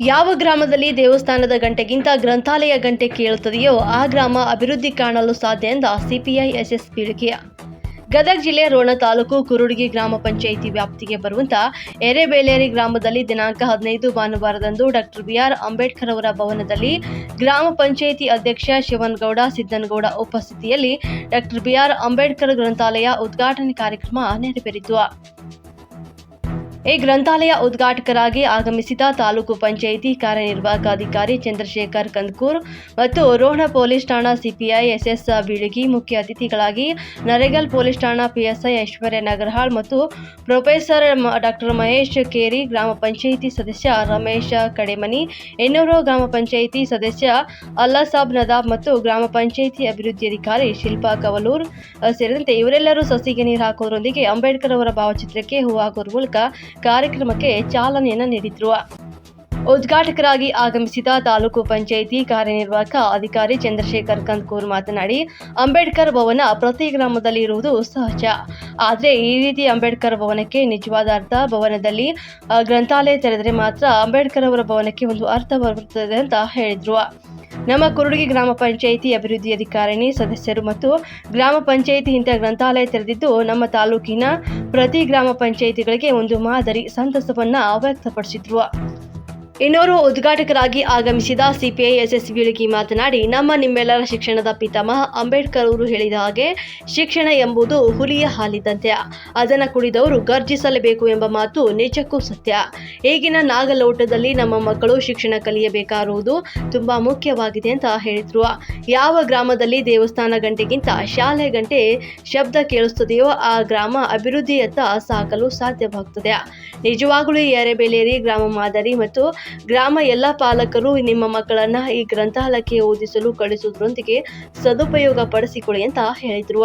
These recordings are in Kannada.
ಯಾವ ಗ್ರಾಮದಲ್ಲಿ ದೇವಸ್ಥಾನದ ಗಂಟೆಗಿಂತ ಗ್ರಂಥಾಲಯ ಗಂಟೆ ಕೇಳುತ್ತದೆಯೋ ಆ ಗ್ರಾಮ ಅಭಿವೃದ್ಧಿ ಕಾಣಲು ಸಾಧ್ಯ ಎಂದ ಸಿಪಿಐ ಎಸ್ಎಸ್ ಪೀಳಿಗೆಯ ಗದಗ ಜಿಲ್ಲೆ ರೋಣ ತಾಲೂಕು ಕುರುಡಗಿ ಗ್ರಾಮ ಪಂಚಾಯಿತಿ ವ್ಯಾಪ್ತಿಗೆ ಬರುವಂತ ಎರೆಬೇಲೇರಿ ಗ್ರಾಮದಲ್ಲಿ ದಿನಾಂಕ ಹದಿನೈದು ಭಾನುವಾರದಂದು ಡಾಕ್ಟರ್ ಬಿಆರ್ ಅಂಬೇಡ್ಕರ್ ಅವರ ಭವನದಲ್ಲಿ ಗ್ರಾಮ ಪಂಚಾಯಿತಿ ಅಧ್ಯಕ್ಷ ಶಿವನಗೌಡ, ಸಿದ್ದನಗೌಡ ಉಪಸ್ಥಿತಿಯಲ್ಲಿ ಡಾಕ್ಟರ್ ಬಿಆರ್ ಅಂಬೇಡ್ಕರ್ ಗ್ರಂಥಾಲಯ ಉದ್ಘಾಟನೆ ಕಾರ್ಯಕ್ರಮ ನೆರವೇರಿತು. ಈ ಗ್ರಂಥಾಲಯ ಉದ್ಘಾಟಕರಾಗಿ ಆಗಮಿಸಿದ ತಾಲೂಕು ಪಂಚಾಯಿತಿ ಕಾರ್ಯನಿರ್ವಾಹಕ ಅಧಿಕಾರಿ ಚಂದ್ರಶೇಖರ್ ಕಂದಕೂರ್ ಮತ್ತು ರೋಹಣ ಪೊಲೀಸ್ ಠಾಣಾ ಸಿಪಿಐ ಎಸ್ಎಸ್ ಬೀಳಗಿ ಮುಖ್ಯ ಅತಿಥಿಗಳಾಗಿ ನರೇಗಲ್ ಪೊಲೀಸ್ ಠಾಣಾ ಪಿಎಸ್ಐ ಐಶ್ವರ್ಯ ನಗರಹಾಳ್ ಮತ್ತು ಪ್ರೊಫೆಸರ್ ಡಾಕ್ಟರ್ ಮಹೇಶ್ ಕೇರಿ ಗ್ರಾಮ ಪಂಚಾಯಿತಿ ಸದಸ್ಯ ರಮೇಶ ಕಡೆಮನಿ ಎನ್ನೂರು ಗ್ರಾಮ ಪಂಚಾಯಿತಿ ಸದಸ್ಯ ಅಲ್ಲಾಸಾಬ್ ನದಾಬ್ ಮತ್ತು ಗ್ರಾಮ ಪಂಚಾಯಿತಿ ಅಭಿವೃದ್ಧಿ ಅಧಿಕಾರಿ ಶಿಲ್ಪಾ ಕವಲೂರ್ ಸೇರಿದಂತೆ ಇವರೆಲ್ಲರೂ ಸಸಿಗೆ ನೀರು ಹಾಕುವುದರೊಂದಿಗೆ ಅಂಬೇಡ್ಕರ್ ಅವರ ಭಾವಚಿತ್ರಕ್ಕೆ ಹೂ ಹಾಕುವ ಮೂಲಕ ಕಾರ್ಯಕ್ರಮಕ್ಕೆ ಚಾಲನೆಯನ್ನು ನೀಡಿದ್ರು. ಉದ್ಘಾಟಕರಾಗಿ ಆಗಮಿಸಿದ ತಾಲೂಕು ಪಂಚಾಯಿತಿ ಕಾರ್ಯನಿರ್ವಾಹಕ ಅಧಿಕಾರಿ ಚಂದ್ರಶೇಖರ್ ಕಂದ್ಕೂರ್ ಮಾತನಾಡಿ, ಅಂಬೇಡ್ಕರ್ ಭವನ ಪ್ರತಿ ಗ್ರಾಮದಲ್ಲಿ ಇರುವುದು ಸಹಜ. ಆದರೆ ಈ ರೀತಿ ಅಂಬೇಡ್ಕರ್ ಭವನಕ್ಕೆ ನಿಜವಾದ ಅರ್ಥ ಭವನದಲ್ಲಿ ಗ್ರಂಥಾಲಯ ತೆರೆದರೆ ಮಾತ್ರ ಅಂಬೇಡ್ಕರ್ ಅವರ ಭವನಕ್ಕೆ ಒಂದು ಅರ್ಥ ಬರುತ್ತದೆ ಅಂತ ಹೇಳಿದ್ರು. ನಮ್ಮ ಕುರುಡುಗಿ ಗ್ರಾಮ ಪಂಚಾಯಿತಿ ಅಭಿವೃದ್ಧಿ ಅಧಿಕಾರಿಣಿ ಸದಸ್ಯರು ಮತ್ತು ಗ್ರಾಮ ಪಂಚಾಯಿತಿ ಇಂಥ ಗ್ರಂಥಾಲಯ ತೆರೆದಿದ್ದು, ನಮ್ಮ ತಾಲೂಕಿನ ಪ್ರತಿ ಗ್ರಾಮ ಪಂಚಾಯಿತಿಗಳಿಗೆ ಒಂದು ಮಾದರಿ ಸಂತಸವನ್ನ ವ್ಯಕ್ತಪಡಿಸಿದ್ರು ಇನ್ನೋರ್ವ ಉದ್ಘಾಟಕರಾಗಿ ಆಗಮಿಸಿದ ಸಿಪಿಐ ಎಸ್ಎಸ್ ಬೀಳಗಿ ಮಾತನಾಡಿ, ನಮ್ಮ ನಿಮ್ಮೆಲ್ಲರ ಶಿಕ್ಷಣದ ಪಿತಾಮಹ ಅಂಬೇಡ್ಕರ್ ಅವರು ಹೇಳಿದ ಹಾಗೆ ಶಿಕ್ಷಣ ಎಂಬುದು ಹುಲಿಯ ಹಾಲಿದ್ದಂತೆ. ಅದನ್ನು ಕುಡಿದವರು ಗರ್ಜಿಸಲೇಬೇಕು ಎಂಬ ಮಾತು ನಿಜಕ್ಕೂ ಸತ್ಯ. ಈಗಿನ ನಾಗಲೋಟದಲ್ಲಿ ನಮ್ಮ ಮಕ್ಕಳು ಶಿಕ್ಷಣ ಕಲಿಯಬೇಕಾರುವುದು ತುಂಬಾ ಮುಖ್ಯವಾಗಿದೆ ಅಂತ ಹೇಳಿದ್ರು. ಯಾವ ಗ್ರಾಮದಲ್ಲಿ ದೇವಸ್ಥಾನ ಗಂಟೆಗಿಂತ ಶಾಲೆ ಗಂಟೆ ಶಬ್ದ ಕೇಳಿಸುತ್ತದೆಯೋ ಆ ಗ್ರಾಮ ಅಭಿವೃದ್ಧಿಯತ್ತ ಸಾಕಲು ಸಾಧ್ಯವಾಗುತ್ತದೆ ನಿಜವಾಗಲೂ ಏರೆಬೇಲೇರಿ ಗ್ರಾಮ ಮಾದರಿ ಮತ್ತು ಗ್ರಾಮ ಎಲ್ಲ ಪಾಲಕರು ನಿಮ್ಮ ಮಕ್ಕಳನ್ನ ಈ ಗ್ರಂಥಾಲಯಕ್ಕೆ ಓದಿಸಲು ಕಳಿಸುವುದರೊಂದಿಗೆ ಸದುಪಯೋಗ ಪಡಿಸಿಕೊಳ್ಳಿ ಅಂತ ಹೇಳಿದ್ರು.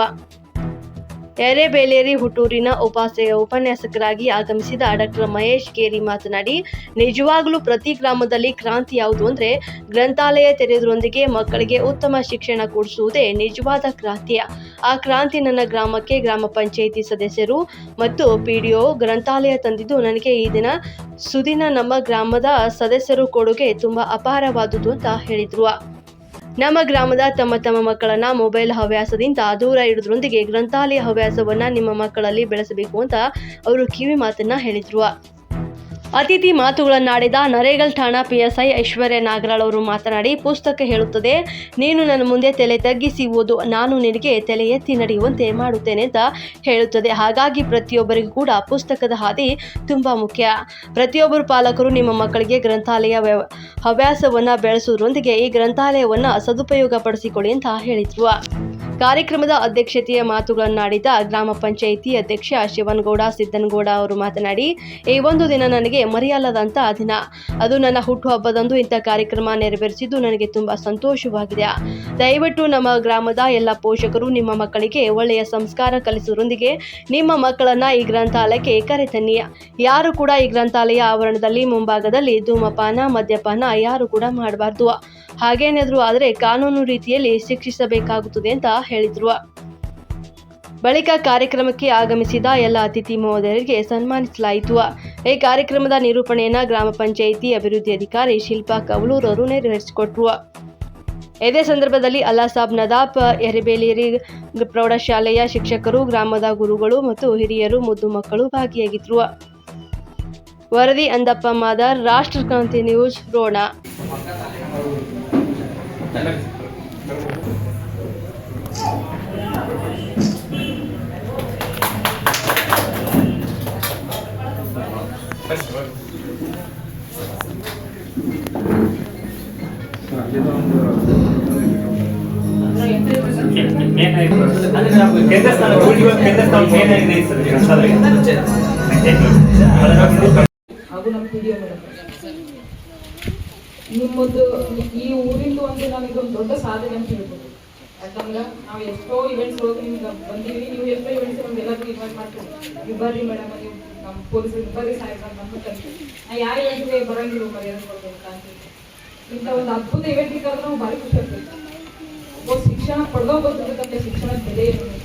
ಎರೆಬೇಲೇರಿ ಹುಟ್ಟೂರಿನ ಉಪಾಸೆಯ ಉಪನ್ಯಾಸಕರಾಗಿ ಆಗಮಿಸಿದ ಡಾಕ್ಟರ್ ಮಹೇಶ್ ಕೇರಿ ಮಾತನಾಡಿ, ನಿಜವಾಗ್ಲೂ ಪ್ರತಿ ಗ್ರಾಮದಲ್ಲಿ ಕ್ರಾಂತಿ ಯಾವುದು ಅಂದ್ರೆ ಗ್ರಂಥಾಲಯ ತೆರೆದರೊಂದಿಗೆ ಮಕ್ಕಳಿಗೆ ಉತ್ತಮ ಶಿಕ್ಷಣ ಕೊಡಿಸುವುದೇ ನಿಜವಾದ ಕ್ರಾಂತಿಯ. ಆ ಕ್ರಾಂತಿ ನನ್ನ ಗ್ರಾಮಕ್ಕೆ ಗ್ರಾಮ ಪಂಚಾಯಿತಿ ಸದಸ್ಯರು ಮತ್ತು ಪಿಡಿಒ ಗ್ರಂಥಾಲಯ ತಂದಿದ್ದು ನನಗೆ ಈ ದಿನ ಸುದಿನ ನಮ್ಮ ಗ್ರಾಮದ ಸದಸ್ಯರು ಕೊಡುಗೆ ತುಂಬಾ ಅಪಾರವಾದುದು ಅಂತ ಹೇಳಿದ್ರು. ನಮ್ಮ ಗ್ರಾಮದ ತಮ್ಮ ತಮ್ಮ ಮಕ್ಕಳನ್ನ ಮೊಬೈಲ್ ಹವ್ಯಾಸದಿಂದ ದೂರ ಇಡೋದ್ರೊಂದಿಗೆ ಗ್ರಂಥಾಲಯ ಹವ್ಯಾಸವನ್ನ ನಿಮ್ಮ ಮಕ್ಕಳಲ್ಲಿ ಬೆಳೆಸಬೇಕು ಅಂತ ಅವರು ಕಿವಿ ಮಾತನ್ನ ಹೇಳಿದ್ರು. ಅತಿಥಿ ಮಾತುಗಳನ್ನಾಡಿದ ನರೇಗಲ್ ಠಾಣಾ ಪಿಎಸ್ಐ ಐಶ್ವರ್ಯ ನಾಗರಾಳ್ ಅವರು ಮಾತನಾಡಿ, ಪುಸ್ತಕ ಹೇಳುತ್ತದೆ, ನೀನು ನನ್ನ ಮುಂದೆ ತಲೆ ತಗ್ಗಿಸಿ ಓದು ನಾನು ನಿನಗೆ ತಲೆ ಎತ್ತಿ ನಡೆಯುವಂತೆ ಮಾಡುತ್ತೇನೆ ಅಂತ ಹೇಳುತ್ತದೆ. ಹಾಗಾಗಿ ಪ್ರತಿಯೊಬ್ಬರಿಗೂ ಕೂಡ ಪುಸ್ತಕದ ಹಾದಿ ತುಂಬ ಮುಖ್ಯ. ಪ್ರತಿಯೊಬ್ಬರು ಪಾಲಕರು ನಿಮ್ಮ ಮಕ್ಕಳಿಗೆ ಗ್ರಂಥಾಲಯ ಹವ್ಯಾಸವನ್ನು ಬೆಳೆಸುವುದರೊಂದಿಗೆ ಈ ಗ್ರಂಥಾಲಯವನ್ನು ಸದುಪಯೋಗ ಪಡಿಸಿಕೊಳ್ಳಿ ಅಂತ ಹೇಳಿದ್ರು. ಕಾರ್ಯಕ್ರಮದ ಅಧ್ಯಕ್ಷತೆಯ ಮಾತುಗಳನ್ನಾಡಿದ ಗ್ರಾಮ ಪಂಚಾಯಿತಿ ಅಧ್ಯಕ್ಷ ಶಿವನಗೌಡ, ಸಿದ್ದನಗೌಡ ಅವರು ಮಾತನಾಡಿ, ಈ ಒಂದು ದಿನ ನನಗೆ ಮರೆಯಲ್ಲದಂತ ದಿನ. ಅದು ನನ್ನ ಹುಟ್ಟುಹಬ್ಬದಂದು ಇಂಥ ಕಾರ್ಯಕ್ರಮ ನೆರವೇರಿಸಿದ್ದು ನನಗೆ ತುಂಬಾ ಸಂತೋಷವಾಗಿದೆ. ದಯವಿಟ್ಟು ನಮ್ಮ ಗ್ರಾಮದ ಎಲ್ಲ ಪೋಷಕರು, ನಿಮ್ಮ ಮಕ್ಕಳಿಗೆ ಒಳ್ಳೆಯ ಸಂಸ್ಕಾರ ಕಲಿಸುವರೊಂದಿಗೆ ನಿಮ್ಮ ಮಕ್ಕಳನ್ನ ಈ ಗ್ರಂಥಾಲಯಕ್ಕೆ ಕರೆತನ್ನಿ ಯಾರು ಕೂಡ ಈ ಗ್ರಂಥಾಲಯ ಆವರಣದಲ್ಲಿ ಮುಂಭಾಗದಲ್ಲಿ ಧೂಮಪಾನ, ಮದ್ಯಪಾನ ಯಾರು ಕೂಡ ಮಾಡಬಾರ್ದು. ಹಾಗೇನಾದ್ರೂ ಆದರೆ ಕಾನೂನು ರೀತಿಯಲ್ಲಿ ಶಿಕ್ಷಿಸಬೇಕಾಗುತ್ತದೆ ಅಂತ ಹೇಳಿದ್ರು. ಬಳಿಕ ಕಾರ್ಯಕ್ರಮಕ್ಕೆ ಆಗಮಿಸಿದ ಎಲ್ಲ ಅತಿಥಿ ಮಹೋದಯರಿಗೆ ಸನ್ಮಾನಿಸಲಾಯಿತು. ಈ ಕಾರ್ಯಕ್ರಮದ ನಿರೂಪಣೆಯನ್ನ ಗ್ರಾಮ ಪಂಚಾಯಿತಿ ಅಭಿವೃದ್ಧಿ ಅಧಿಕಾರಿ ಶಿಲ್ಪಾ ಕವಲೂರ್ ಅವರು ನೆರವೇರಿಸಿಕೊಟ್ರು. ಇದೇ ಸಂದರ್ಭದಲ್ಲಿ ಅಲ್ಲಾಸಾಬ್ ನದಾಪ್ ಎರೆಬೇಲೇರಿ ಪ್ರೌಢಶಾಲೆಯ ಶಿಕ್ಷಕರು, ಗ್ರಾಮದ ಗುರುಗಳು ಮತ್ತು ಹಿರಿಯರು ಮುದ್ದು ಮಕ್ಕಳು ಭಾಗಿಯಾಗಿದ್ರು. ವರದಿ ಅಂದಪ್ಪ ಮಾದರ್ ರಾಷ್ಟ್ರಕ್ರಾಂತಿ ನ್ಯೂಸ್, ರೋಣ. ಕೇಂದ್ರ ಸ್ಥಾನ ಉಳಿಯುವ ಕೇಂದ್ರ ಸ್ಥಾನ ಮೇನ್ ಆಗಿ ನಿಮ್ಮದು ಈ ಊರಿಂದ ಒಂದು ನಮಗೊಂದು ದೊಡ್ಡ ಸಾಧನೆ ಅಂತ ಹೇಳ್ಬೋದು. ಯಾಕಂದ್ರೆ ನಾವು ಎಷ್ಟೋ ಇವೆಂಟ್ಸ್ ಹೋಗಿ ನಿಮ್ಗೆ ಬಂದೀವಿ, ನೀವು ಎಷ್ಟೋ ಇವೆಂಟ್ಸ್ ನಮ್ಗೆ ಎಲ್ಲರಿಗೂ ಇನ್ವೈಟ್ ಮಾಡ್ತೀವಿ ನೀವು ಬರ್ರಿ ಮೇಡಮ್ ನೀವು ನಮ್ಮ ಪೊಲೀಸರು ಬರ್ರಿ ಸಾಹೇಬ್ರ ನಮ್ಮ ನಾ ಯಾವ ಇವೆಂಟ್ಗೆ ಬರಂಗಿಲ್ಲ ಮರ್ಯಾದೆ ಕೊಡ್ಬೇಕು ಅಂತ ಇಂಥ ಒಂದು ಅದ್ಭುತ ಇವೆಂಟ್ ಕರೆದ್ರೆ ನಾವು ಭಾರಿ ಖುಷಿ ಆಗ್ತೀವಿ. ಒಬ್ಬ ಶಿಕ್ಷಣ ಪಡೆದೋ ಬರ್ತಿರ್ತಕ್ಕಂಥ ಶಿಕ್ಷಣದ ಬೆಲೆ ಇರಬೇಕು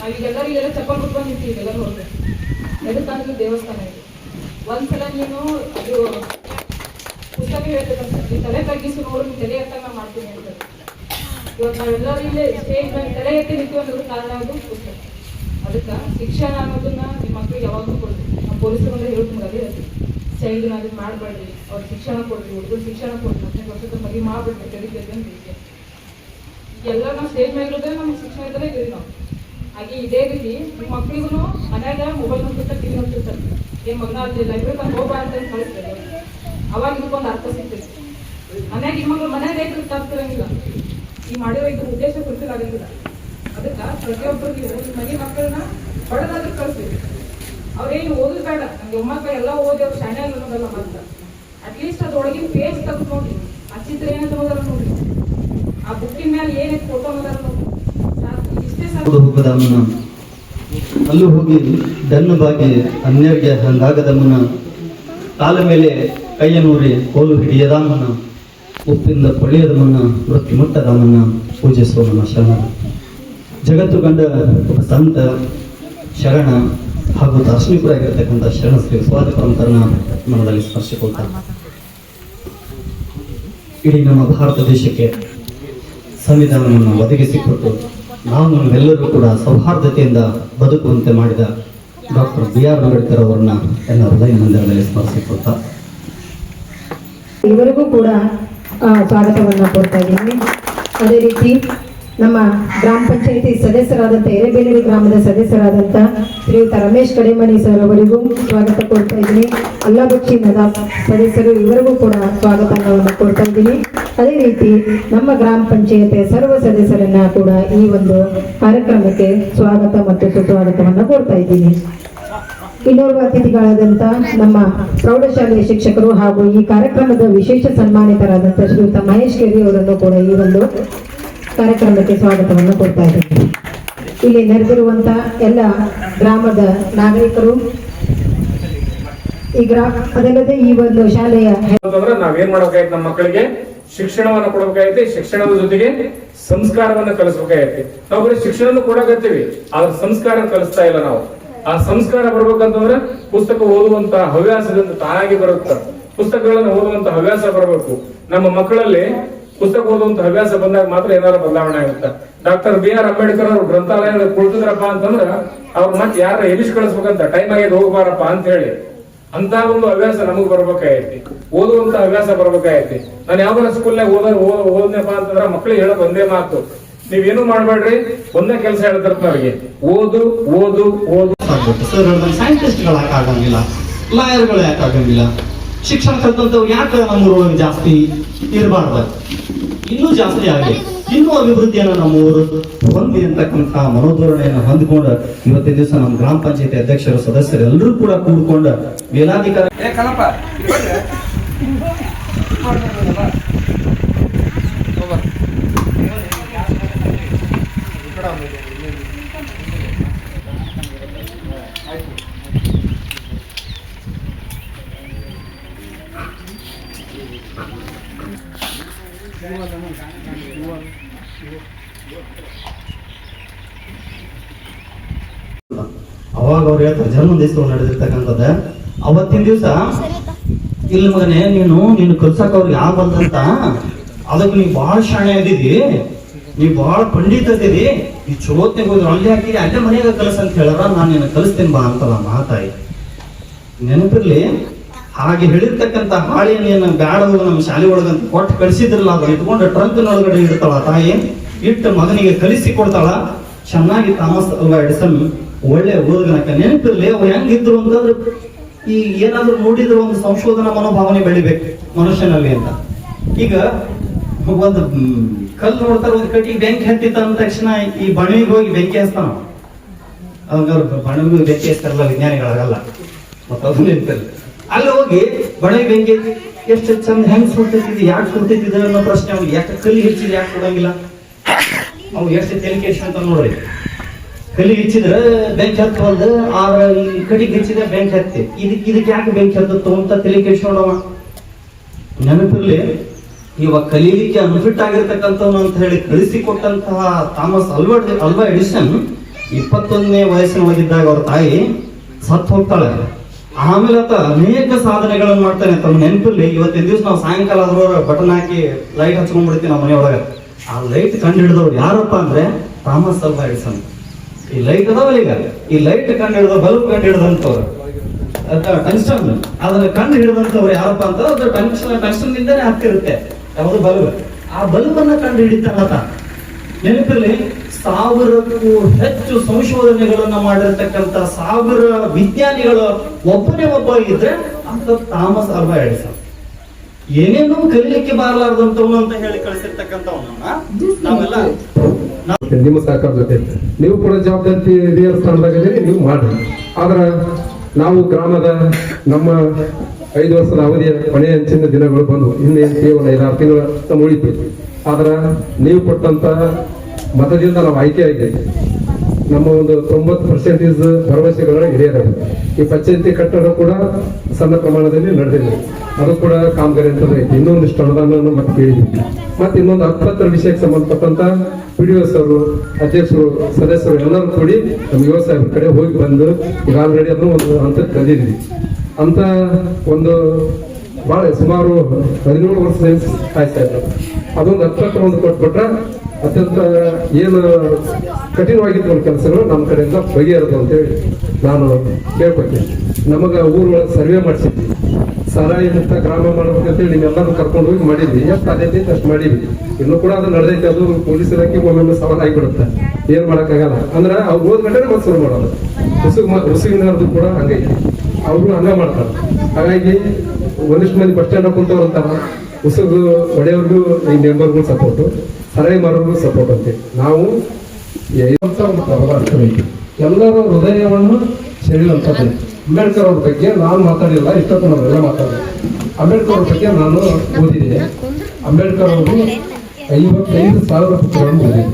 ನಾವೀಗೆಲ್ಲರೂ ಎಲ್ಲ ಚಪ್ಪಲ್ ಕೊಟ್ಕೊಂಡು ನಿಂತೀವಿ ಎಲ್ಲರೂ ಹೋಗ್ಬೇಕು ಎದಕ್ಕಂದ್ರೆ ದೇವಸ್ಥಾನ ಇದೆ? ಒಂದ್ಸಲ ನೀನು ಅದು ಹೇಳ್ಬೇಕಂತ ಈ ತಲೆ ತಗ್ಗಿಸಿ ನೋಡು, ನೀನ್ ತಲೆ ಅಂತ ನಾ ಮಾಡ್ತೀನಿ ಅಂತ ಇವತ್ತು ನಾವೆಲ್ಲರೂ ಇಲ್ಲೇ ಸ್ಟೇಜ್ ಮೇಲೆ ತಲೆ ಎತ್ತಿ ಅನ್ನೋದು ಕಾರಣ ಅದು ಪುಸ್ತಕ. ಅದಕ್ಕೆ ಶಿಕ್ಷಣ ಅನ್ನೋದನ್ನ ನಿಮ್ಮ ಮಕ್ಕಳಿಗೆ ಯಾವಾಗಲೂ ಕೊಡ್ರಿ ನಮ್ಮ ಪೊಲೀಸರು ಅಂದ್ರೆ ಹೇಳ್ತೀನಿ ಅದೇ ಅದು ಮಾಡಬೇಡ್ರಿ ಅವ್ರ ಶಿಕ್ಷಣ ಕೊಡ್ರಿ, ಹುಡುಗರು ಶಿಕ್ಷಣ ಕೊಡ್ರಿ, ಹತ್ತನೇ ವರ್ಷದ ಮದುವೆ ಮಾಡ್ಬಿಡ್ರಿ ಕಲಿತೈತೆ ಅಂತ ಇದೆ ಎಲ್ಲ ನಾವು ಸ್ಟೇಜ್ ಮೇಲೆ ಇರೋದೇ ನಮ್ಮ ಶಿಕ್ಷಣ ಇದ್ರೆ ಇದೀವಿ ನಾವು. ಹಾಗೆ ಇದೇ ರೀತಿ ನಿಮ್ಮ ಮಕ್ಕಳಿಗೂ ಮನ್ಯಾಗ ಮೊಬೈಲ್ ನೋಡ್ತಿರ್ತಾರೆ ಟಿವಿ ನೋಡ್ತಿರ್ತಾರೆ. ಏನ್ ಮಗನ ಅಲ್ಲಿ ಲೈಬ್ರರಿ ತಂದು ಹೋಗ್ಬಾ ಅಂತ ಕಳಿಸ್ತಾರೆ. ಅವಾಗ ಇದಕ್ಕೊಂದು ಅರ್ಥ ಸಿಗ್ತೈತಿ ಮನ್ಯಾಗ ಮಗಳು ಮನ್ಯಾಗ ರೈತರು ತಪ್ಪಿರಂಗಿಲ್ಲ ಈ ಮಾಡಿರೋ ಇದ್ರ ಉದ್ದೇಶ fulfill ಆಗಂಗಿಲ್ಲ ಅದಕ್ಕೆ ಪ್ರತಿಯೊಬ್ಬರಿಗೆ ಮನೆ ಮಕ್ಕಳನ್ನ ಹೊಡೆದಾದ್ರೂ ಕಳಿಸ್ತೀವಿ ಅವ್ರೇನು ಓದೋದು ಬೇಡ. ಒಮ್ಮಕ್ಕ ಎಲ್ಲ ಓದಿ ಅವ್ರು ಶಾಣೆ ಅನ್ನೋದಲ್ಲ ಅಂತ ಅಟ್ಲೀಸ್ಟ್ ಅದ್ರೊಳಗಿನ ಪೇಜ್ ತೆಗೆದು ನೋಡಿ. ಆ ಚಿತ್ರ ಏನಂತ ತಗೋದಾರ ನೋಡಿ. ಆ ಬುಕ್ಕಿನ ಮೇಲೆ ಏನೇ ಫೋಟೋ ಅನ್ನೋದಾರ ನೋಡಿ. ಇಷ್ಟೇ ಸಾಕು. ಅಲ್ಲೂ ಹೋಗಿ ಡನ್ನು ಬಾಗಿ ಅನ್ಯರಿಗೆ ಹಂಗಾಗದಮ್ಮನ ಕಾಲ ಮೇಲೆ ಕೈಯನೂರಿ ಕೋಲು ಹಿಡಿಯದಾಮನ್ನ ಉಪ್ಪಿಂದ ಪೊಳೆಯದಮ್ಮನ ವೃತ್ತಿ ಮುಟ್ಟದಾಮನ್ನ ಪೂಜಿಸುವ ನಮ್ಮ ಶರಣ. ಜಗತ್ತು ಕಂಡ ಒಬ್ಬ ಸಂತ, ಶರಣ ಹಾಗೂ ದಾರ್ಶನಿಕರಾಗಿರ್ತಕ್ಕಂಥ ಶರಣ ಶ್ರೀ ಸ್ವಾದ ಪರಂಪರನ ಮನದಲ್ಲಿ ಸ್ಪರ್ಶಿಕೊಳ್ತಾರೆ ಇಡೀ ನಮ್ಮ ಭಾರತ ದೇಶಕ್ಕೆ ಸಂವಿಧಾನವನ್ನು ಒದಗಿಸಿಕೊಟ್ಟು ನಾವು ನಮ್ಮೆಲ್ಲರೂ ಕೂಡ ಸೌಹಾರ್ದತೆಯಿಂದ ಬದುಕುವಂತೆ ಮಾಡಿದ ಡಾಕ್ಟರ್ ಬಿ ಆರ್ ಅಂಬೇಡ್ಕರ್ ಅವರನ್ನ ಎಲ್ಲ ಹೃದಯ ಮಂದಿರದಲ್ಲಿ ಸ್ಮರಿಸಿಕೊಳ್ತಾ ಇವರಿಗೂ ಕೂಡ ಸ್ವಾಗತವನ್ನು ಕೊಡ್ತಾ ಇದ್ದೀನಿ. ಅದೇ ರೀತಿ, ನಮ್ಮ ಗ್ರಾಮ ಪಂಚಾಯತಿ ಸದಸ್ಯರಾದಂಥ ಎರೆಬೇಲೂರು ಗ್ರಾಮದ ಸದಸ್ಯರಾದಂಥ ಶ್ರೀಯುತ ರಮೇಶ್ ಕಡೆಮಣಿ ಸರ್ ಅವರಿಗೂ ಸ್ವಾಗತ ಕೊಡ್ತಾ ಇದ್ದೀನಿ. ಅಲ್ಲಾಬಕ್ಷಿ ನದಾಫ್ ಸದಸ್ಯರು ಇವರಿಗೂ ಕೂಡ ಸ್ವಾಗತವನ್ನು ಕೊಡ್ತಾ ಇದ್ದೀನಿ. ಅದೇ ರೀತಿ, ನಮ್ಮ ಗ್ರಾಮ ಪಂಚಾಯತಿಯ ಸರ್ವ ಸದಸ್ಯರನ್ನ ಕೂಡ ಈ ಒಂದು ಕಾರ್ಯಕ್ರಮಕ್ಕೆ ಸ್ವಾಗತ ಮತ್ತು ಸುಸ್ವಾಗತವನ್ನು ಕೊಡ್ತಾ ಇದ್ದೀನಿ. ಇನ್ನೋರ್ವ ಅತಿಥಿಗಳಾದಂಥ ನಮ್ಮ ಪ್ರೌಢಶಾಲೆಯ ಶಿಕ್ಷಕರು ಹಾಗೂ ಈ ಕಾರ್ಯಕ್ರಮದ ವಿಶೇಷ ಸನ್ಮಾನಿತರಾದಂಥ ಶ್ರೀಯುತ ಮಹೇಶ್ ಕೆರಿ ಅವರನ್ನು ಕೂಡ ಈ ಒಂದು ಕಾರ್ಯಕ್ರಮಕ್ಕೆ ಸ್ವಾಗತವನ್ನು ಕೊಡ್ತಾ ಇದ್ದೀವಿ ಇಲ್ಲಿ ನೆರೆದಿರುವಂತ ಎಲ್ಲ ಗ್ರಾಮದ ನಾಗರಿಕರು, ಈ ಗ್ರಾಮ ಅದಲ್ಲದೆ ಈ ಒಂದು ಶಾಲೆಯ ನಾವೇನ್ ಮಾಡಬೇಕಾಯ್ತು ನಮ್ಮ ಮಕ್ಕಳಿಗೆ? ಶಿಕ್ಷಣವನ್ನು ಕೊಡಬೇಕಾಗಿದೆ ಶಿಕ್ಷಣದ ಜೊತೆಗೆ ಸಂಸ್ಕಾರವನ್ನು ಕಲಿಸ್ಬೇಕಾಗೈತಿ ನಾವು ಬರೀ ಶಿಕ್ಷಣ ಕೊಡಕತ್ತೀವಿ ಆದ್ರೆ ಸಂಸ್ಕಾರ ಕಲಿಸ್ತಾ ಇಲ್ಲ ನಾವು. ಆ ಸಂಸ್ಕಾರ ಬರ್ಬೇಕಂತಂದ್ರೆ ಪುಸ್ತಕ ಓದುವಂತ ಹವ್ಯಾಸದಿಂದ ತಾನಾಗಿ ಬರುತ್ತೆ. ಪುಸ್ತಕಗಳನ್ನ ಓದುವಂತ ಹವ್ಯಾಸ ಬರಬೇಕು. ನಮ್ಮ ಮಕ್ಕಳಲ್ಲಿ ಪುಸ್ತಕ ಓದುವಂತ ಹವ್ಯಾಸ ಬಂದಾಗ ಮಾತ್ರ ಏನಾದ್ರು ಬದಲಾವಣೆ ಆಗುತ್ತೆ. ಡಾಕ್ಟರ್ ಬಿ ಆರ್ ಅಂಬೇಡ್ಕರ್ ಅವರು ಗ್ರಂಥಾಲಯದ ಕುಳಿತಿದ್ರಪ್ಪ ಅಂತಂದ್ರ ಅವ್ರ ಮತ್ತೆ ಯಾರ ಎಲಿಸ್ ಕಳಿಸ್ಬೇಕಂತ ಟೈಮ್ ಆಗಿ ಹೋಗಬಾರಪ್ಪ ಅಂತ ಹೇಳಿ. ಅಂತ ಒಂದು ಹವ್ಯಾಸ ನಮಗ್ ಬರ್ಬೇಕಾಗೈತಿ. ಓದುವಂತ ಹವ್ಯಾಸ ಬರ್ಬೇಕಾಗೈತಿ. ನಾನು ಯಾವ್ದಾರ ಸ್ಕೂಲ್ನಾಗ ಓದ ಓದ್ನಪ್ಪ ಅಂತಂದ್ರ ಮಕ್ಳಿಗೆ ಹೇಳೋದು ಒಂದೇ ಮಾತು. ನೀವೇನು ಮಾಡ್ಬೇಡ್ರಿ, ಒಂದೇ ಕೆಲಸ ಹೇಳ್ತಾರ ಅವ್ರಿಗೆ. ಓದು ಓದು ಓದು. ಆಗ್ಬೇಕು ಸರ್ ಸೈಂಟಿಸ್ಟ್ಗಳು ಯಾಕೆ ಆಗಂಗಿಲ್ಲ? ಲಾಯರ್ಗಳು ಯಾಕೆ ಆಗಂಗಿಲ್ಲ? ಶಿಕ್ಷಣ ಕಲ್ತಂತವ್ರು ಯಾಕೆ ಜಾಸ್ತಿ ಇರಬಾರ್ದು? ಇನ್ನೂ ಜಾಸ್ತಿ ಆಗಲಿ ಇನ್ನೂ ಅಭಿವೃದ್ಧಿಯನ್ನು ನಮ್ಮ ಊರು ಹೊಂದಿ ಅಂತಕ್ಕಂಥ ಮನೋಧೋರಣೆಯನ್ನು ಹೊಂದಿಕೊಂಡು ಇವತ್ತಿನ ದಿವಸ ನಮ್ಮ ಗ್ರಾಮ ಪಂಚಾಯತಿ ಅಧ್ಯಕ್ಷರು, ಸದಸ್ಯರು ಎಲ್ಲರೂ ಕೂಡ ಕೂಡ್ಕೊಂಡು ಮೇಲಾಧಿಕಾರಿ ಅವಾಗ ಅವ್ರು ಹೇಳ್ತಾರೆ ಜನ್ಮದಿವಸ ನಡೆದಿರ್ತಕ್ಕಂಥದ್ದು. ಅವತ್ತಿನ ದಿವಸ, ಇಲ್ಲ ಮಗನೇ, ನೀನು ನೀನು ಕಲ್ಸಕ್ ಅವ್ರಿಗೆ ಆಗಬಾರ್ದಂತ ಅದಕ್ಕೆ ನೀವು ಬಹಳ ಶಾಣೆ ಆಗಿದಿ ನೀವು ಬಹಳ ಪಂಡಿತ ಇದ್ದೀರಿ. ಈ ಚಲೋತ್ನಾಗ ಹೋದ್ರು ಅಲ್ಲಿ ಹಾಕಿರಿ, ಅಲ್ಲೇ ಮನೆಯಾಗ ಕಲಸ ಅಂತ ಹೇಳಾರ ನಾನು ನಿನ್ನ ಕಲಿಸ್ತೇನೆ ಬಾ ಅಂತಲ್ಲ ಮಾತಾಯಿ ನೆನಪಿರ್ಲಿ, ಹಾಗೆ ಹೇಳಿರ್ತಕ್ಕಂಥ ಬ್ಯಾಡ ಬ್ಯಾಡದು ನಮ್ಮ ಶಾಲೆ ಒಳಗಂತ ಕೊಟ್ಟು ಕಳಿಸಿದ್ರಲ್ಲ ಅದು ಇಟ್ಕೊಂಡು ಟ್ರಂಕ್ನೊಳಗಡೆ ಇಡ್ತಾಳ ಆ ತಾಯಿ. ಇಟ್ಟು ಮಗನಿಗೆ ಕಲಿಸಿ ಕೊಡ್ತಾಳ. ಚೆನ್ನಾಗಿ ತಾಮಸ್, ಅಲ್ವಾ ಒಳ್ಳೆ ಓದುಗನಕ ನೆನಪಿರ್ಲಿ, ಅವ್ರು ಹೆಂಗಿದ್ರು ಅಂತಂದ್ರೆ ಈ ಏನಾದ್ರು ನೋಡಿದ್ರೆ ಒಂದು ಸಂಶೋಧನಾ ಮನೋಭಾವನೆ ಬೆಳಿಬೇಕು ಮನುಷ್ಯನಲ್ಲಿ ಅಂತ. ಈಗ ಒಂದು ಕಲ್ಲು ನೋಡ್ತಾರೆ, ಒಂದು ಕಟ್ಟಿಗೆ ಬೆಂಕಿ ಹತ್ತಿತ್ತ ಅಂದ ತಕ್ಷಣ ಈ ಬಣವಿಗೆ ಹೋಗಿ ಬೆಂಕಿ ಹಚ್ತಾನ ಅವ್ರು ಬಣವಿಗೆ ಬೆಂಕಿ ಹಚ್ತಾರಲ್ಲ ವಿಜ್ಞಾನಿಗಳಾಗಲ್ಲ ಮತ್ತೆ ಅದು ನಿಂತಲ್ಲ ಅಲ್ಲಿ ಹೋಗಿ ಬಣವಿ ಬೆಂಕಿ ಎಷ್ಟು ಚಂದ ಹೆಂಗ್ ಸುಡ್ತೈತಿದ್ ಯಾಕೆ ಸುಡ್ತೈತಿದ್ ಅನ್ನೋ ಪ್ರಶ್ನೆ ಅವ್ನಿಗೆ. ಯಾಕೆ ಕಲ್ಲಿ ಹೆಚ್ಚಿದ್ರೆ ಯಾಕೆ ಕೊಡಂಗಿಲ್ಲ ಅವು ಎಷ್ಟು ತೆಲಿಕೆ ಅಂತ ನೋಡ್ರಿ. ಕಲ್ಲಿಗೆ ಹಚ್ಚಿದ್ರ, ಬೆಂಕಿ ಹತ್ತವಲ್ದು ಆದ್ರ ಈ ಕಡಿಗೆ ಹೆಚ್ಚಿದ್ರೆ ಬೆಂಕಿ ಹತ್ತಿ. ಇದಕ್ಕೆ ಇದಕ್ಕೆ ಯಾಕೆ ಬೆಂಕಿ ಹತ್ತತ್ತು ಅಂತ ತಲೆ ಕೆಡ್ಸ್ಕೊಂಡವ. ನೆನಪಿರ್ಲಿ ಇವಾಗ ಕಲೀಲಿಕ್ಕೆ ಅನ್ಫಿಟ್ ಆಗಿರ್ತಕ್ಕಂಥವ್ನು ಅಂತ ಹೇಳಿ ಕಳಿಸಿಕೊಟ್ಟಂತಹ ಥಾಮಸ್ ಅಲ್ವಾ ಅಲ್ವಾ ಎಡಿಸನ್, ಇಪ್ಪತ್ತೊಂದನೇ ವಯಸ್ಸಿನ ಓದಿದ್ದಾಗ ಅವ್ರ ತಾಯಿ ಸತ್ ಹೋಗ್ತಾಳೆ. ಆಮೇಲೆ ಆತ ಅನೇಕ ಸಾಧನೆಗಳನ್ನು ಮಾಡ್ತಾನೆ. ತಮ್ಮ ನೆನಪಿರ್ಲಿ, ಇವತ್ತಿನ ದಿವಸ ನಾವು ಸಾಯಂಕಾಲ ಆದ್ರೂ ಬಟನ್ ಹಾಕಿ ಲೈಟ್ ಹಚ್ಕೊಂಡ್ಬಿಡ್ತೀವಿ ನಮ್ಮ ಮನೆಯೊಳಗೆ. ಆ ಲೈಟ್ ಕಂಡು ಹಿಡಿದವ್ರು ಯಾರಪ್ಪ ಅಂದ್ರೆ ಥಾಮಸ್ ಅಲ್ವಾ ಎಡಿಸನ್. ಈ ಲೈಟ್ ಅದಾವಲ್ಲ ಈಗ? ಈ ಲೈಟ್ ಕಂಡು ಹಿಡಿದ ಬಲ್ಬ್ ಕಂಡು ಹಿಡಿದಂತವ್ರು ಟಂಗ್ಸ್ಟನ್ ಅದನ್ನ ಕಂಡು ಹಿಡಿದಂತವ್ರು ಯಾರಪ್ಪ ಅಂತ ಅದು ಟಂಗ್ಸ್ಟನ್ ಟಂಗ್ಸ್ಟನ್ ಆಗ್ತಿರುತ್ತೆ ಯಾವುದು ಬಲ್ಬ್? ಆ ಬಲ್ಬ್ ಅನ್ನ ಕಂಡು ಹಿಡಿತಾನತ ನೆನಪಲ್ಲಿ ಸಾವಿರಕ್ಕೂ ಹೆಚ್ಚು ಸಂಶೋಧನೆಗಳನ್ನ ಮಾಡಿರ್ತಕ್ಕಂಥ ಸಾವಿರ ವಿಜ್ಞಾನಿಗಳು ಒಬ್ಬನೇ ಒಬ್ಬ ಇದ್ರೆ ಅಂತ ಥಾಮಸ್ ಅಲ್ವಾ ಎಡಿಸನ್ ಏನೇನೋ ಕಲಿಲಿಕ್ಕೆ ಬಾರಲಾರ್ದಂತವನು ಅಂತ ಹೇಳಿ ಕಳಿಸಿರ್ತಕ್ಕಂಥವನ್ನ ನಿಮ್ಮ ಸರ್ಕಾರ ಜೊತೆ ನೀವು ಕೂಡ ಜವಾಬ್ದಾರಿ ಹಿರಿಯರ ಸ್ಥಾನದಾಗಲೇ ನೀವು ಮಾಡಿ ಆದ್ರೆ ನಾವು ಗ್ರಾಮದ ನಮ್ಮ ಐದು ವರ್ಷದ ಅವಧಿಯ ಕೊನೆ ಹಂಚಿನ ದಿನಗಳು ಬಂದು ಇನ್ನೇನು ಕೇವಲ ಐದಾರು ತಿಂಗಳ ನಮ್ಮ ಉಳಿತು ಆದ್ರೆ ನೀವು ಕೊಟ್ಟಂತ ಮತದಿಂದ ನಾವು ಆಯ್ಕೆ ಆಗಿದ್ದೀವಿ. ನಮ್ಮ ಒಂದು ತೊಂಬತ್ತು ಪರ್ಸೆಂಟೇಜ್ ಭರವಸೆಗಳನ್ನ ಹಿರಿಯರಾಗಿ ಈ ಪಂಚಾಯತಿ ಕಟ್ಟಡ ಕೂಡ ಸಣ್ಣ ಪ್ರಮಾಣದಲ್ಲಿ ನಡೆದಿದೆ. ಅದು ಕೂಡ ಕಾಮಗಾರಿ ಅಂತ ಐತಿ ಇನ್ನೊಂದಿಷ್ಟು ಅನುದಾನವನ್ನು ಮತ್ತೆ ಕೇಳಿದ್ವಿ ಮತ್ತೆ ಇನ್ನೊಂದು ಹತ್ತತ್ತರ ವಿಷಯಕ್ಕೆ ಸಂಬಂಧಪಟ್ಟಂತ ಪಿ ಡಿ ಅವರು, ಅಧ್ಯಕ್ಷರು, ಸದಸ್ಯರು ಎಲ್ಲರೂ ಕೂಡಿ ನಮ್ಮ ಯುವ ಸಾಹೇಬ್ರ ಕಡೆ ಹೋಗಿ ಬಂದು ಈಗ ಆಲ್ರೆಡಿ ಅದನ್ನು ಒಂದು ಹಂತಕ್ಕೆ ತಂದಿದ್ವಿ ಅಂತ ಒಂದು ಬಹಳ ಸುಮಾರು ಹದಿನೇಳು ವರ್ಷ ಇದ್ರು ಅದೊಂದು ಹತ್ತತ್ರ ಒಂದು ಕೊಟ್ಬಿಟ್ರೆ ಅತ್ಯಂತ ಏನು ಕಠಿಣವಾಗಿದ್ದ ಒಂದು ಕೆಲಸಗಳು ನಮ್ಮ ಕಡೆಯಿಂದ ಬಗೆಹರಿದು ಅಂತೇಳಿ ನಾನು ಕೇಳ್ಕೊತೀನಿ ನಮಗೆ ಊರೊಳಗೆ ಸರ್ವೆ ಮಾಡಿಸಿದ್ವಿ. ಸಾರಾಯಿ ಮುಕ್ತ ಗ್ರಾಮ ಮಾಡ್ಬೇಕಂತೇಳಿ ನಿಮ್ಮೆಲ್ಲರೂ ಕರ್ಕೊಂಡು ಹೋಗಿ ಮಾಡಿದ್ವಿ. ಎಷ್ಟು ಅದೈತಿ ಅಷ್ಟು ಮಾಡಿದ್ವಿ. ಇನ್ನು ಕೂಡ ಅದು ನಡೆದೈತೆ. ಅದು ಪೊಲೀಸ್ ಇಲಾಖೆ ಒಮ್ಮೊಮ್ಮೆ ಸವಾಲ್ ಆಗಿಬಿಡುತ್ತೆ ಏನು ಮಾಡೋಕ್ಕಾಗಲ್ಲ. ಅಂದ್ರೆ ಅವ್ರು ಹೋದ್ ಗಂಟೆ ಮತ್ತೆ ಶುರು ಮಾಡೋದು. ಉಸುಗ್ ಉಸುಗಿನವ್ರದ್ದು ಕೂಡ ಹಂಗೈತಿ. ಅವರು ಹಂಗೆ ಮಾಡ್ತಾರೆ. ಹಾಗಾಗಿ ಒಂದಿಷ್ಟು ಮಂದಿ ಬಸ್ ಸ್ಟ್ಯಾಂಡ್ ಕುಂತವ್ರು ಅಂತಾರೆ ಉಸುಗು ಒಡೆಯವ್ರಿಗೂ ಈ ಮೆಂಬರ್ಗಳು ಸಪೋರ್ಟು ಮಾರೋರ್ಗೂ ಸಪೋರ್ಟ್ ಬಂತೆ ನಾವು ಒಂದು ಎಲ್ಲರ ಹೃದಯವನ್ನು ಸೆಳೆಯುವಂಥದ್ದು. ಅಂಬೇಡ್ಕರ್ ಅವ್ರ ಬಗ್ಗೆ ನಾನು ಮಾತಾಡಿಲ್ಲ ಇಷ್ಟೊತ್ತು ನಾವೆಲ್ಲ ಮಾತಾಡೋದು ಅಂಬೇಡ್ಕರ್ ಅವ್ರ ಬಗ್ಗೆ ನಾನು ಓದಿದೆ. ಅಂಬೇಡ್ಕರ್ ಅವರು ಐವತ್ತೈದು ಸಾವಿರ ಪುಸ್ತಕಗಳನ್ನು ಓದಿದೆ.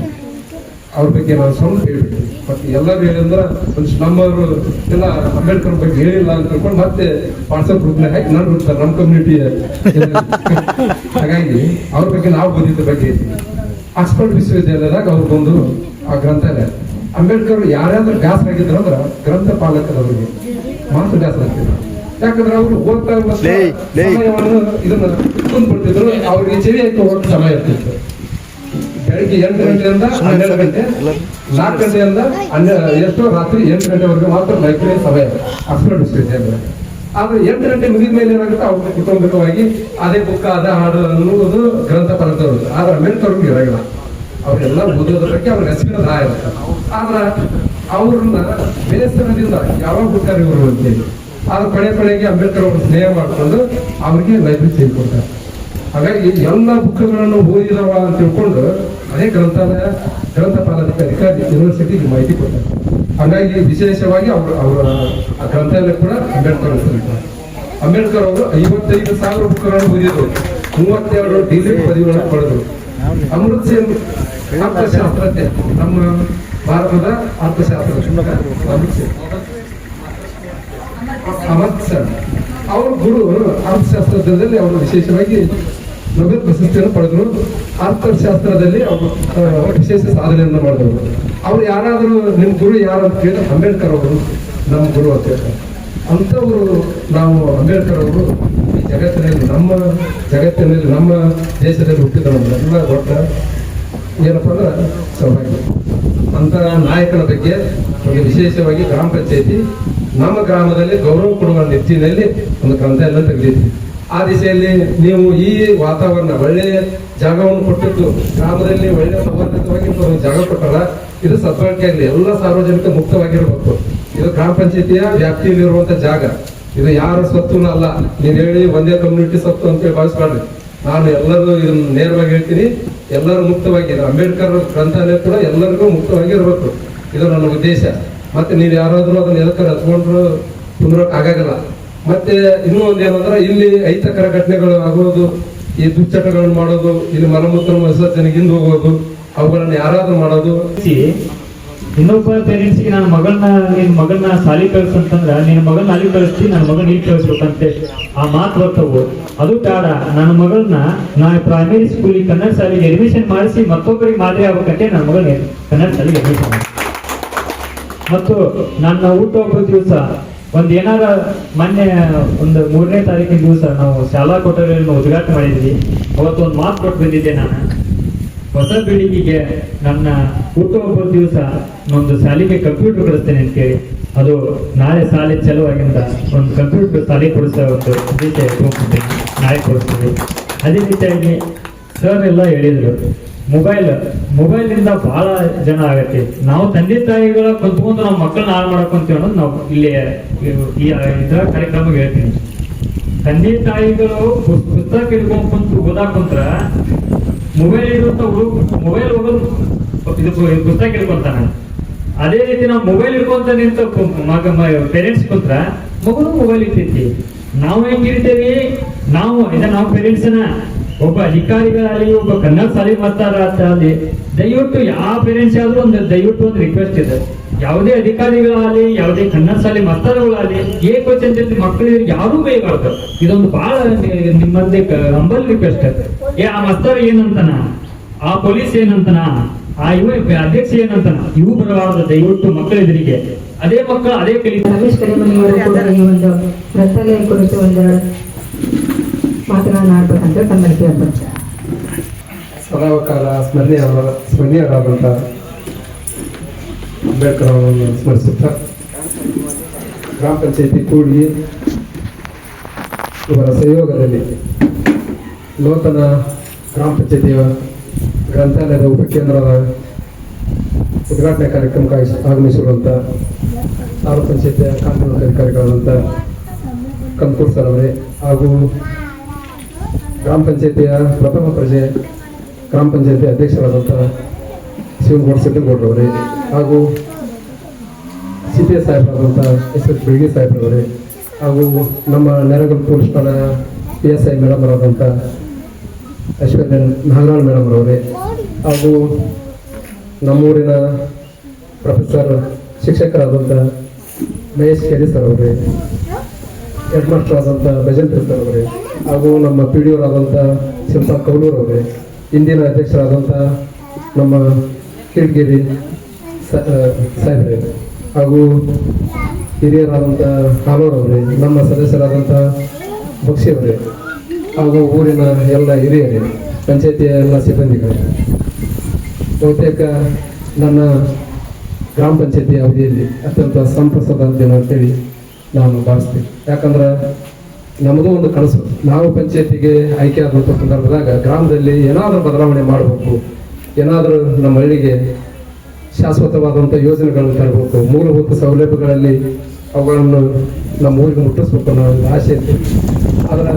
ಅವ್ರ ಬಗ್ಗೆ ನಾನು ಸ್ವಲ್ಪ ಹೇಳ್ಬಿಟ್ಟು ಮತ್ತೆ ಎಲ್ಲರೂ ಹೇಳಿದ್ರೆ ಒಂದು ನಮ್ಮವರು ಎಲ್ಲ ಅಂಬೇಡ್ಕರ್ ಬಗ್ಗೆ ಹೇಳಿಲ್ಲ ಅಂತ ತಿಳ್ಕೊಂಡು ಮತ್ತೆ ವಾಟ್ಸಪ್ ಗ್ರೂಪ್ನ ಹಾಕಿ ನಾನು ಸರ್ ನಮ್ಮ ಕಮ್ಯುನಿಟಿ ಹಾಗಾಗಿ ಅವ್ರ ಬಗ್ಗೆ ನಾವು ಓದಿದ್ದ ಬಗ್ಗೆ ಆಕ್ಸ್ಫರ್ಡ್ ವಿಶ್ವವಿದ್ಯಾಲಯದಾಗ ಅವ್ರಿಗೊಂದು ಆ ಗ್ರಂಥಾಲಯ. ಅಂಬೇಡ್ಕರ್ ಯಾರ್ಯಾದ್ರೂ ಗ್ಯಾಸ್ ಆಗಿದ್ರು ಅಂದ್ರೆ ಗ್ರಂಥ ಪಾಲಕರವರಿಗೆ ಮಾತು ಗ್ಯಾಸ್ ಆಗ್ತಿದ್ರು ಯಾಕಂದ್ರೆ ಅವರು ಓದ್ತಾ ಇದನ್ನ ಕುಂದ್ಬಿಡ್ತಿದ್ರು ಅವ್ರಿಗೆ ಚೆವಿ ಆಯ್ತು ಓದ್ ಸಮಯ ಇರ್ತಿತ್ತು. ಬೆಳಿಗ್ಗೆ ಎಂಟು ಗಂಟೆಯಿಂದ ಹನ್ನೆರಡು ಗಂಟೆ ನಾಲ್ಕು ಗಂಟೆಯಿಂದ ಹನ್ನೆರಡು ಎಷ್ಟೋ ರಾತ್ರಿ ಎಂಟು ಗಂಟೆವರೆಗೆ ಮಾತ್ರ ಲೈಬ್ರರಿ ಸಮಯ. ಆಕ್ಸ್ಫರ್ಡ್ ವಿಶ್ವವಿದ್ಯಾಲಯ. ಆದ್ರೆ ಎಂಟು ಗಂಟೆ ಮುಗಿದ ಮೇಲೆ ಏನಾಗುತ್ತೆ? ಅವ್ರಿಗೆ ಕುಟುಂಬಿಕವಾಗಿ ಅದೇ ಬುಕ್ ಅದ ಹಾಡು ಅನ್ನುವುದು ಗ್ರಂಥ ಪರದವರು ಆದ್ರೆ ಅಂಬೇಡ್ಕರ್ ಅವ್ರಿಗೆ ಇರೋಲ್ಲ ಅವರೆಲ್ಲ ಓದೋದ್ರ ಬಗ್ಗೆ ಅವ್ರಿಗೆ ಹೆಸರಿನ ದಾಯ ಇರುತ್ತೆ. ಆದ್ರೆ ಅವ್ರನ್ನ ಬೇಸರದಿಂದ ಯಾವಾಗ ಬಿಟ್ಟಾರೆ ಇವರು ಅಂತೇಳಿ. ಆದ್ರೆ ಪಡೆ ಪಡೆಗೆ ಅಂಬೇಡ್ಕರ್ ಅವರು ಸ್ನೇಹ ಮಾಡಿಕೊಂಡು ಅವ್ರಿಗೆ ಲೈಬ್ರರಿ ಸೇರಿಕೊಡ್ತಾರೆ ಹಾಗಾಗಿ ಎಲ್ಲ ಬುಕ್ಗಳನ್ನು ಓದಿದವ ಅಂತ ತಿಳ್ಕೊಂಡು ಅದೇ ಗ್ರಂಥಾಲಯ, ಗ್ರಂಥ ಪಾಲಕ ಅಧಿಕಾರಿ ಯೂನಿವರ್ಸಿಟಿಗೆ ಮಾಹಿತಿ ಕೊಡ್ತಾರೆ. ಹಾಗಾಗಿ ವಿಶೇಷವಾಗಿ ಅವರು, ಅವರ ಗ್ರಂಥಾಲಯ ಕೂಡ ಅಂಬೇಡ್ಕರ್ ಹೆಸರಿದ್ದಾರೆ ಅಂಬೇಡ್ಕರ್ ಅವರು ಐವತ್ತೈದು ಸಾವಿರ ಬುಕ್ಗಳನ್ನು ಓದಿದರು. ಮೂವತ್ತೆರಡು ಡಿಗ್ರಿ ಪದವಿಗಳನ್ನು ಪಡೆದರು. ಅಮೃತ್ ಸೇನ್ ಅರ್ಥಶಾಸ್ತ್ರಜ್ಞ ನಮ್ಮ ಭಾರತದ ಅರ್ಥಶಾಸ್ತ್ರ ಅಮೃತ್ ಸೇನ್ ಅಮೃತ್ ಸರ್ ಅವ್ರ ಗುರು ಅರ್ಥಶಾಸ್ತ್ರದಲ್ಲಿ ಅವರು ವಿಶೇಷವಾಗಿ ನೊಬೆಲ್ ಪ್ರಶಸ್ತಿಯನ್ನು ಪಡೆದರು ಅರ್ಥಶಾಸ್ತ್ರದಲ್ಲಿ ಅವರು ವಿಶೇಷ ಸಾಧನೆಯನ್ನು ಮಾಡಿದವರು ಅವ್ರು ಯಾರಾದರೂ ನಿಮ್ಮ ಗುರು ಯಾರು ಅಂತ ಕೇಳಿದ್ರೆ ಅಂಬೇಡ್ಕರ್ ಅವರು ನಮ್ಮ ಗುರು ಅಂತ ಅಂಥವರು ನಾವು ಅಂಬೇಡ್ಕರ್ ಅವರು ಈ ಜಗತ್ತಿನಲ್ಲಿ ನಮ್ಮ ಜಗತ್ತಿನಲ್ಲಿ ನಮ್ಮ ದೇಶದಲ್ಲಿ ಹುಟ್ಟಿದ ನಮ್ಮೆಲ್ಲ ದೊಡ್ಡ ಏನಪ್ಪ ಅಂದ್ರೆ ಸೌಭಾಗ್ಯ. ಅಂಥ ನಾಯಕನ ಬಗ್ಗೆ ಒಂದು ವಿಶೇಷವಾಗಿ ಗ್ರಾಮ ಪಂಚಾಯತಿ, ನಮ್ಮ ಗ್ರಾಮದಲ್ಲಿ ಗೌರವ ಕೊಡುವ ನಿಟ್ಟಿನಲ್ಲಿ ಒಂದು ಗ್ರಂಥಾಲಯ ತೆಗೆದಿದ್ವಿ ಆ ದಿಶೆಯಲ್ಲಿ ನೀವು ಈ ವಾತಾವರಣ, ಒಳ್ಳೆಯ ಜಾಗವನ್ನು ಕೊಟ್ಟಿದ್ದು, ಗ್ರಾಮದಲ್ಲಿ ಒಳ್ಳೆಯ ಸಮರ್ಪಿತವಾಗಿ ಜಾಗ ಕೊಟ್ಟಾರ ಇದು ಸದ್ಬಳಕೆ ಎಲ್ಲ ಸಾರ್ವಜನಿಕ ಮುಕ್ತವಾಗಿರಬೇಕು. ಇದು ಗ್ರಾಮ ಪಂಚಾಯತಿಯ ವ್ಯಾಪ್ತಿಯಲ್ಲಿರುವಂತ ಜಾಗ. ಇದು ಯಾರ ಸ್ವತ್ತುನೂ ಅಲ್ಲ. ನೀವು ಹೇಳಿ ಒಂದೇ ಕಮ್ಯುನಿಟಿ ಸ್ವತ್ತು ಅಂತೇಳಿ ಭಾವಿಸ್ಬಾರ್ದು ನಾನು ಎಲ್ಲರೂ ಇದನ್ನು ನೇರವಾಗಿ ಹೇಳ್ತೀನಿ. ಎಲ್ಲರೂ ಮುಕ್ತವಾಗಿ ಅಂಬೇಡ್ಕರ್ ಗ್ರಂಥಾಲಯ ಕೂಡ ಎಲ್ಲರಿಗೂ ಮುಕ್ತವಾಗಿ ಇರಬೇಕು. ಇದು ನನ್ನ ಉದ್ದೇಶ. ಮತ್ತೆ ನೀವು ಯಾರಾದರೂ ಅದನ್ನು ಎದಕ್ಕೆ ಹಚ್ಕೊಂಡ್ರು ಕುಂದ್ರಕ್ ಆಗಾಗಲ್ಲ ಮತ್ತೆ ಇನ್ನೂ ಒಂದು ಏನಂದ್ರೆ ಇಲ್ಲಿ ಅಹಿತಕರ ಘಟನೆಗಳು ಆಗೋದು, ಈ ದುಶ್ಚಟಗಳನ್ನು ಮಾಡೋದು, ಇಲ್ಲಿ ಮಲಮೂತ್ರ ವಿಸರ್ಜನೆಗೆ ಹಿಂದೆ ಹೋಗೋದು, ಅವುಗಳನ್ನ ಯಾರಾದ್ರೂ ಮಾಡೋದು. ಇನ್ನೊಬ್ಬ ಪೇರೆಂಟ್ಸ್ಗೆ ನನ್ನ ಮಗಳನ್ನ ನಿನ್ ಮಗಳನ್ನ ಸಾಲಿ ಕಳ್ಸಂತಂದ್ರ, ನಿನ್ನ ಮಗನ ಅಲ್ಲಿ ಕಳಿಸ್ತಿ, ನನ್ನ ಮಗನ ಇಲ್ಲಿ ಕಳಿಸ್ಬೇಕಂತೆ. ಆ ಮಾತು ಬರ್ತವು ಅದು ಬೇಡ. ನನ್ನ ಮಗಳನ್ನ ನಾ ಪ್ರೈಮರಿ ಸ್ಕೂಲಿಗೆ ಕನ್ನಡ ಶಾಲೆಗೆ ಅಡ್ಮಿಷನ್ ಮಾಡಿಸಿ ಮತ್ತೊಬ್ಬರಿಗೆ ಮಾದರಿ ಆಗ್ಬೇಕಂತೆ ನನ್ನ ಮಗನ ಕನ್ನಡ ಶಾಲೆಗೆ ಅಡ್ಮಿಷನ್ ಮತ್ತು ನನ್ನ ಹುಟ್ಟುಹಬ್ಬದ ದಿವಸ ಒಂದ್ ಏನಾರ ಮೊನ್ನೆ ಒಂದು ಮೂರನೇ ತಾರೀಕಿನ ದಿವಸ ನಾವು ಶಾಲಾ ಕೊಠಡಿಯನ್ನು ಉದ್ಘಾಟನೆ ಮಾಡಿದ್ವಿ. ಅವತ್ತು ಒಂದು ಮಾತು ಕೊಟ್ಟು ಬಂದಿದ್ದೆ ನಾನು. ಹೊಸ ಪೀಳಿಗೆಗೆ ನನ್ನ ಹುಟ್ಟುಹಬ್ಬದ ದಿವಸ ಒಂದು ಶಾಲೆಗೆ ಕಂಪ್ಯೂಟರ್ ಕಳಿಸ್ತೇನೆ ಅಂತ ಹೇಳಿ ಅದು ನಾಳೆ ಶಾಲೆ ಚಲುವಾಗಿಂದ ಒಂದು ಕಂಪ್ಯೂಟರ್ ಶಾಲೆ ಕೊಡಿಸೋ ಒಂದು ಉದ್ದೇಶ ನಾಳೆ ಕೊಡಿಸ್ತೀವಿ. ಅದೇ ರೀತಿಯಾಗಿ ಸರ್ ಎಲ್ಲ ಹೇಳಿದ್ರು. ಮೊಬೈಲ್ ಮೊಬೈಲ್ ಇಂದ ಬಹಳ ಜನ ಆಗತ್ತೆ. ನಾವು ತಂದೆ ತಾಯಿಗಳ ಕುತ್ಕೊಂಡು ನಮ್ಮ ಮಕ್ಕಳನ್ನ ಹಾಳು ಮಾಡ್ಕೊಂತೀವಿ ಅನ್ನೋದು ನಾವು ಇಲ್ಲಿ ಈ ಇದರ ಕಾರ್ಯಕ್ರಮ ಹೇಳ್ತೀನಿ. ತಂದೆ ತಾಯಿಗಳು ಪುಸ್- ಪುಸ್ತಕ ಹಿಡ್ಕೊಂಡು ಕುಂತು ಓದಾಕ್ ಕುಂತ್ರ ಮೊಬೈಲ್ ಹುಡುಗ, ಮೊಬೈಲ್ ಹೋಗೋದು ಇದು ಪುಸ್ತಕ ಹಿಡ್ಕೊಂತಾನ. ಅದೇ ರೀತಿ ನಾವು ಮೊಬೈಲ್ ಹಿಡ್ಕೊಂತ ನಿಂತ ಮಗ ಪೇರೆಂಟ್ಸ್ ಕುಂತ್ರ ಮಗನು ಮೊಬೈಲ್ ಇರ್ತೈತಿ ನಾವು ಹೆಂಗಿರ್ತೇವಿ? ನಾವು, ಇದ ನಾವು ಪೇರೆಂಟ್ಸ್ನ ಒಬ್ಬ ಅಧಿಕಾರಿಗಳಾಗಲಿ, ಒಬ್ಬ ಕನ್ನಡ ಸಾಲಿ ಮಾತಾಡ್ತಾರೆ ಆಗಲಿ ದಯವಿಟ್ಟು ಯಾವ ಪೇರೆಂಟ್ಸ್ ಆದ್ರೂ ಒಂದು ದಯವಿಟ್ಟು ಒಂದು ರಿಕ್ವೆಸ್ಟ್ ಇದೆ. ಯಾವುದೇ ಅಧಿಕಾರಿಗಳಾಗಲಿ, ಯಾವುದೇ ಕನ್ನಡ ಶಾಲೆ ಜೊತೆ ಏಕವಚನದಲ್ಲಿ ಮಕ್ಕಳಿಗೆ ಯಾರೂ ಬೇಯಬಾರ್ದು ಇದೊಂದು ಬಹಳ ನಿಮ್ಮಲ್ಲಿ ಹಂಬಲ್ ರಿಕ್ವೆಸ್ಟ್ ಏ, ಆ ಮಸ್ತಾರ ಏನಂತಾನ? ಆ ಪೊಲೀಸ್ ಏನಂತನ? ಆ ಇವ ಅಧ್ಯಕ್ಷ ಏನಂತಾನ? ಇವು ಬರಬಾರದು, ದಯವಿಟ್ಟು ಮಕ್ಕಳ ಎದುರಿಗೆ. ಅದೇ ಮಕ್ಕಳು ಅದೇ ಕಲಿ ರಮೇಶ್ ಕರಿಮನಿಯವರು ಕೂಡ ಈ ಒಂದು ಕುರಿತು ಒಂದು ಮಾತುಗಳನ್ನು ಆಡ್ಬೇಕಂತ ತಮ್ಮಲ್ಲಿ ಕೇಳ್ತಾರೆ ಸದಾವಕಾಲ ಸ್ಮರಣೀಯ ಸ್ಮರಣೀಯರಾದಂಥ ಅಂಬೇಡ್ಕರ್ ಅವರನ್ನು ಸ್ಮರಿಸುತ್ತಾ, ಗ್ರಾಮ ಪಂಚಾಯತಿ ಕೂಡಿ ಇವರ ಸಹಯೋಗದಲ್ಲಿ ನೂತನ ಗ್ರಾಮ ಪಂಚಾಯತಿಯ ಗ್ರಂಥಾಲಯದ ಉಪಕೇಂದ್ರದ ಉದ್ಘಾಟನೆ ಕಾರ್ಯಕ್ರಮಕ್ಕೆ ಆಗಮಿಸಿ- ಆಗಮಿಸಿರುವಂಥ ತಾಲೂಕು ಪಂಚಾಯತಿಯ ಕಾನೂನು ಅಧಿಕಾರಿಗಳಾದಂಥ ಕಂಕೂರ್ ಸರ್ ಅವರೇ ಹಾಗೂ ಗ್ರಾಮ ಪಂಚಾಯತಿಯ ಪ್ರಥಮ ಪ್ರಜೆ, ಗ್ರಾಮ ಪಂಚಾಯತಿ ಅಧ್ಯಕ್ಷರಾದಂಥ ಶಿವಗೌಡ ಸಿದ್ದಗೌಡ್ರವರೇ ಹಾಗೂ ಸಿ ಪಿ ಎಸ್ ಸಾಹೇಬರಾದಂಥ ಎಸ್ ಎಸ್ ಬೆಳಗಿ ಸಾಹೇಬ್ರವರೇ ಹಾಗೂ ನಮ್ಮ ನೆರಗಲ್ ಪೊಲೀಸ್ ಠಾಣೆಯ ಪಿ ಎಸ್ ಐ ಮೇಡಮ್ ಅವರಾದಂಥ ನಾಗರಾಳ್ ಮೇಡಮ್ ಅವರೇ ಹಾಗೂ ನಮ್ಮೂರಿನ ಪ್ರೊಫೆಸರ್ ಶಿಕ್ಷಕರಾದಂಥ ಮಹೇಶ್ ಸರ್ ಅವರೇ. ಹೆಡ್ ಮಾಸ್ಟರ್ ಆದಂಥ ಸರ್ ಅವರೇ, ಹಾಗೂ ನಮ್ಮ ಪಿ ಡಿ ಆದಂಥ ಶಿಲ್ಪಾ ಕೌಲೂರ್ ಅವರೇ, ಇಂದಿನ ಅಧ್ಯಕ್ಷರಾದಂಥ ನಮ್ಮ ಕಿಡ್ಗಿರಿ ಸಾಹೇಬ್ರೆ, ಹಾಗೂ ಹಿರಿಯರಾದಂಥ ಕಾಲೂರ್ ಅವರೇ, ನಮ್ಮ ಸದಸ್ಯರಾದಂಥ ಅವರೇ, ಹಾಗೂ ಊರಿನ ಎಲ್ಲ ಹಿರಿಯರೇ, ಪಂಚಾಯತಿಯ ಎಲ್ಲ ಸಿಬ್ಬಂದಿಗಳು. ಬಹುತೇಕ ನನ್ನ ಗ್ರಾಮ ಪಂಚಾಯತಿ ಅವಧಿಯಲ್ಲಿ ಅತ್ಯಂತ ಸಂತಸದ ದಿನ ಅಂತೇಳಿ ನಾನು ಭಾವಿಸ್ತೀನಿ ಯಾಕಂದ್ರೆ ನಮಗೂ ಒಂದು ಕನಸು. ನಾವು ಪಂಚಾಯತಿಗೆ ಆಯ್ಕೆ ಆದಂಥ ಸಂದರ್ಭದಾಗ ಗ್ರಾಮದಲ್ಲಿ ಏನಾದರೂ ಬದಲಾವಣೆ ಮಾಡಬೇಕು, ಏನಾದರೂ ನಮ್ಮ ಹಳ್ಳಿಗೆ ಶಾಶ್ವತವಾದಂಥ ಯೋಜನೆಗಳನ್ನು ತರಬೇಕು ಮೂಲಭೂತ ಸೌಲಭ್ಯಗಳಲ್ಲಿ ಅವುಗಳನ್ನು ನಮ್ಮ ಊರಿಗೆ ಮುಟ್ಟಿಸ್ಬೇಕು ಅನ್ನೋ ಒಂದು ಆಸೆ ಇತ್ತು. ಆದ್ರೆ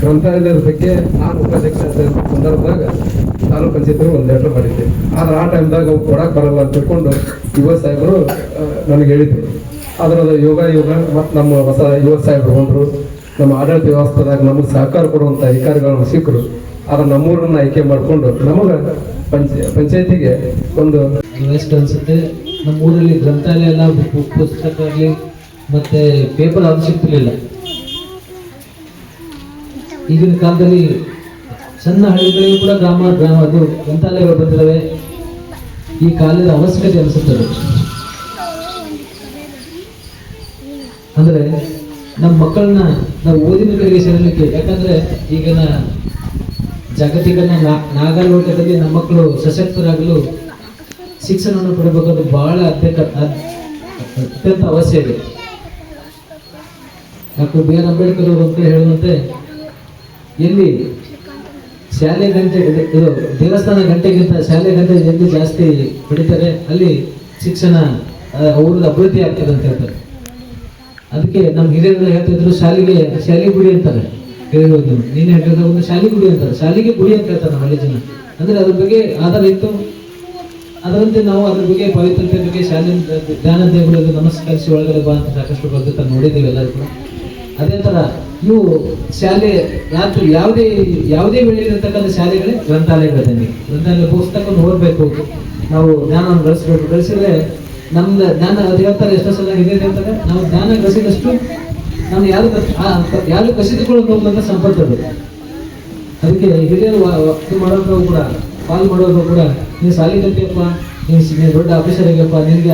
ಗ್ರಂಥಾಲಯದ ಬಗ್ಗೆ ನಾನು ಉಪಾಧ್ಯಕ್ಷ ಸಂದರ್ಭದಾಗ ತಾಲೂಕು ಪಂಚಾಯತ್ರು ಒಂದು ಲೆಟರ್ ಮಾಡಿದ್ದೆ. ಆದ್ರೆ ಆ ಟೈಮ್ದಾಗ ಅವು ಕೊಡಕ್ಕೆ ಬರಲ್ಲ ಅಂತ ತಿಳ್ಕೊಂಡು ಯುವ ಸಾಹೇಬರು ನನಗೆ ಹೇಳಿದ್ರು. ಅದರದ ಯೋಗ ಯೋಗ ಮತ್ತು ನಮ್ಮ ಹೊಸ ಯುವ ಸಾಹೇಬರು ಬಂದರು. ನಮ್ಮ ಆಡಳಿತ ವ್ಯವಸ್ಥೆದಾಗ ನಮಗೆ ಸಹಕಾರ ಕೊಡುವಂಥ ಅಧಿಕಾರಿಗಳನ್ನು ಸಿಕ್ಕರು ಆದ್ರೆ ನಮ್ಮೂರನ್ನು ಆಯ್ಕೆ ಮಾಡಿಕೊಂಡು ನಮಗೆ ಪಂಚ, ಪಂಚಾಯತಿಗೆ ಒಂದು ವೆಸ್ಟ್ ಅನಿಸುತ್ತೆ. ನಮ್ಮ ಊರಲ್ಲಿ ಗ್ರಂಥಾಲಯ ಎಲ್ಲ ಪುಸ್ತಕ ಆಗಲಿ, ಮತ್ತು ಪೇಪರ್ ಅದು ಸಿಗ್ತಿರ್ಲಿಲ್ಲ. ಈಗಿನ ಕಾಲದಲ್ಲಿ ಸಣ್ಣ ಹಳ್ಳಿಗಳಿಗೂ ಕೂಡ ಗ್ರಾಮ ಗ್ರಾಮ ಅದು ಗ್ರಂಥಾಲಯಗಳು ಬಂದಿದ್ದಾವೆ ಈ ಕಾಲದ ಅವಶ್ಯಕತೆ ಅನಿಸುತ್ತದೆ ಅಂದ್ರೆ ನಮ್ಮ ಮಕ್ಕಳನ್ನ ನಾವು ಓದಿನ ಕಡೆಗೆ ಸೇರಲಿಕ್ಕೆ, ಯಾಕಂದ್ರೆ ಈಗಿನ ಜಾಗತಿಕ ನಾ- ನಾಗಾಲೋಟದಲ್ಲಿ ನಮ್ಮ ಮಕ್ಕಳು ಸಶಕ್ತರಾಗಲು ಶಿಕ್ಷಣವನ್ನು ಪಡೆಬೇಕಾದ್ರೆ ಬಹಳ ಅತ್ಯಂತ ಅತ್ಯಂತ ಅವಶ್ಯ ಇದೆ. ಡಾಕ್ಟರ್ ಬಿ ಆರ್ ಅಂಬೇಡ್ಕರ್ ಅವರು ಅಂತ ಹೇಳುವಂತೆ, ಎಲ್ಲಿ ಶಾಲೆ ಗಂಟೆ, ಇದು ದೇವಸ್ಥಾನ ಗಂಟೆಗಿಂತ ಶಾಲೆ ಗಂಟೆ ಎಲ್ಲಿ ಜಾಸ್ತಿ ಹೊಡಿತಾರೆ ಅಲ್ಲಿ ಶಿಕ್ಷಣ ಅವ್ರದ್ದು ಅಭಿವೃದ್ಧಿ ಆಗ್ತದೆ ಅಂತ ಹೇಳ್ತಾರೆ. ಅದಕ್ಕೆ ನಮ್ಮ ಹಿರಿಯರೆಲ್ಲ ಹೇಳ್ತಿದ್ರು ಶಾಲೆಗೆ ಶಾಲೆ ಗುಡಿ ಅಂತಾರೆ. ಕೇಳಿರೋದು ನೀನು ಹೇಳಿದ ಒಂದು ಶಾಲೆ ಗುಡಿ ಅಂತಾರೆ. ಶಾಲೆಗೆ ಗುಡಿ ಅಂತ ಹೇಳ್ತಾರೆ ನಮ್ಮ ಹಳ್ಳಿ ಜನ. ಅಂದ್ರೆ ಅದ್ರ ಬಗ್ಗೆ ಆಧಾರ ಇತ್ತು. ಅದರಂತೆ ನಾವು ಅದ್ರ ಬಗ್ಗೆ ಪವಿತ್ರತೆ ಬಗ್ಗೆ ಶಾಲೆ, ಧ್ಯಾನ ದೇವರಿಗೆ ನಮಸ್ಕರಿಸಿ ಒಳಗಡೆ ಬಾ ಅಂತ ಸಾಕಷ್ಟು ಬದ್ಧತೆ ನೋಡಿದ್ದೀವಿ ಎಲ್ಲರೂ ಕೂಡ. ಅದೇ ತರ ಇವು ಶಾಲೆ ರಾತ್ರಿ ಯಾವುದೇ ಯಾವುದೇ ವೇಳೆಯಲ್ಲಿರ್ತಕ್ಕಂಥ ಶಾಲೆಗಳೇ ಗ್ರಂಥಾಲಯಗಳಿದೆ ಗ್ರಂಥಾಲಯ ಪುಸ್ತಕವನ್ನು ಓದಬೇಕು. ನಾವು ಜ್ಞಾನವನ್ನು ಗಳಿಸ್ಬೇಕು ಗಳಿಸಿದ್ರೆ ನಮ್ದು ಜ್ಞಾನ ಅದು ಹೇಳ್ತಾರೆ, ಎಷ್ಟೋ ಸಲ ಇದೆ ಹೇಳ್ತಾರೆ. ನಾವು ಜ್ಞಾನ ಕಸಿದಷ್ಟು ನಾನು ಯಾರು ಯಾರು ಕಸಿದುಕೊಳ್ಳೋದು ಹೋಗುವಂಥ ಸಂಪತ್ತು ಅದು. ಅದಕ್ಕೆ ಹಿರಿಯರು ಇದು ಮಾಡೋರು ಕೂಡ, ಪಾಲ್ ಮಾಡೋರು ಕೂಡ ನೀವು ಸಾಲಿ ನೀನು ಸಿ- ದೊಡ್ಡ ಆಫೀಸರ್ ಆಗ್ಯಪ್ಪ, ನಿನಗೆ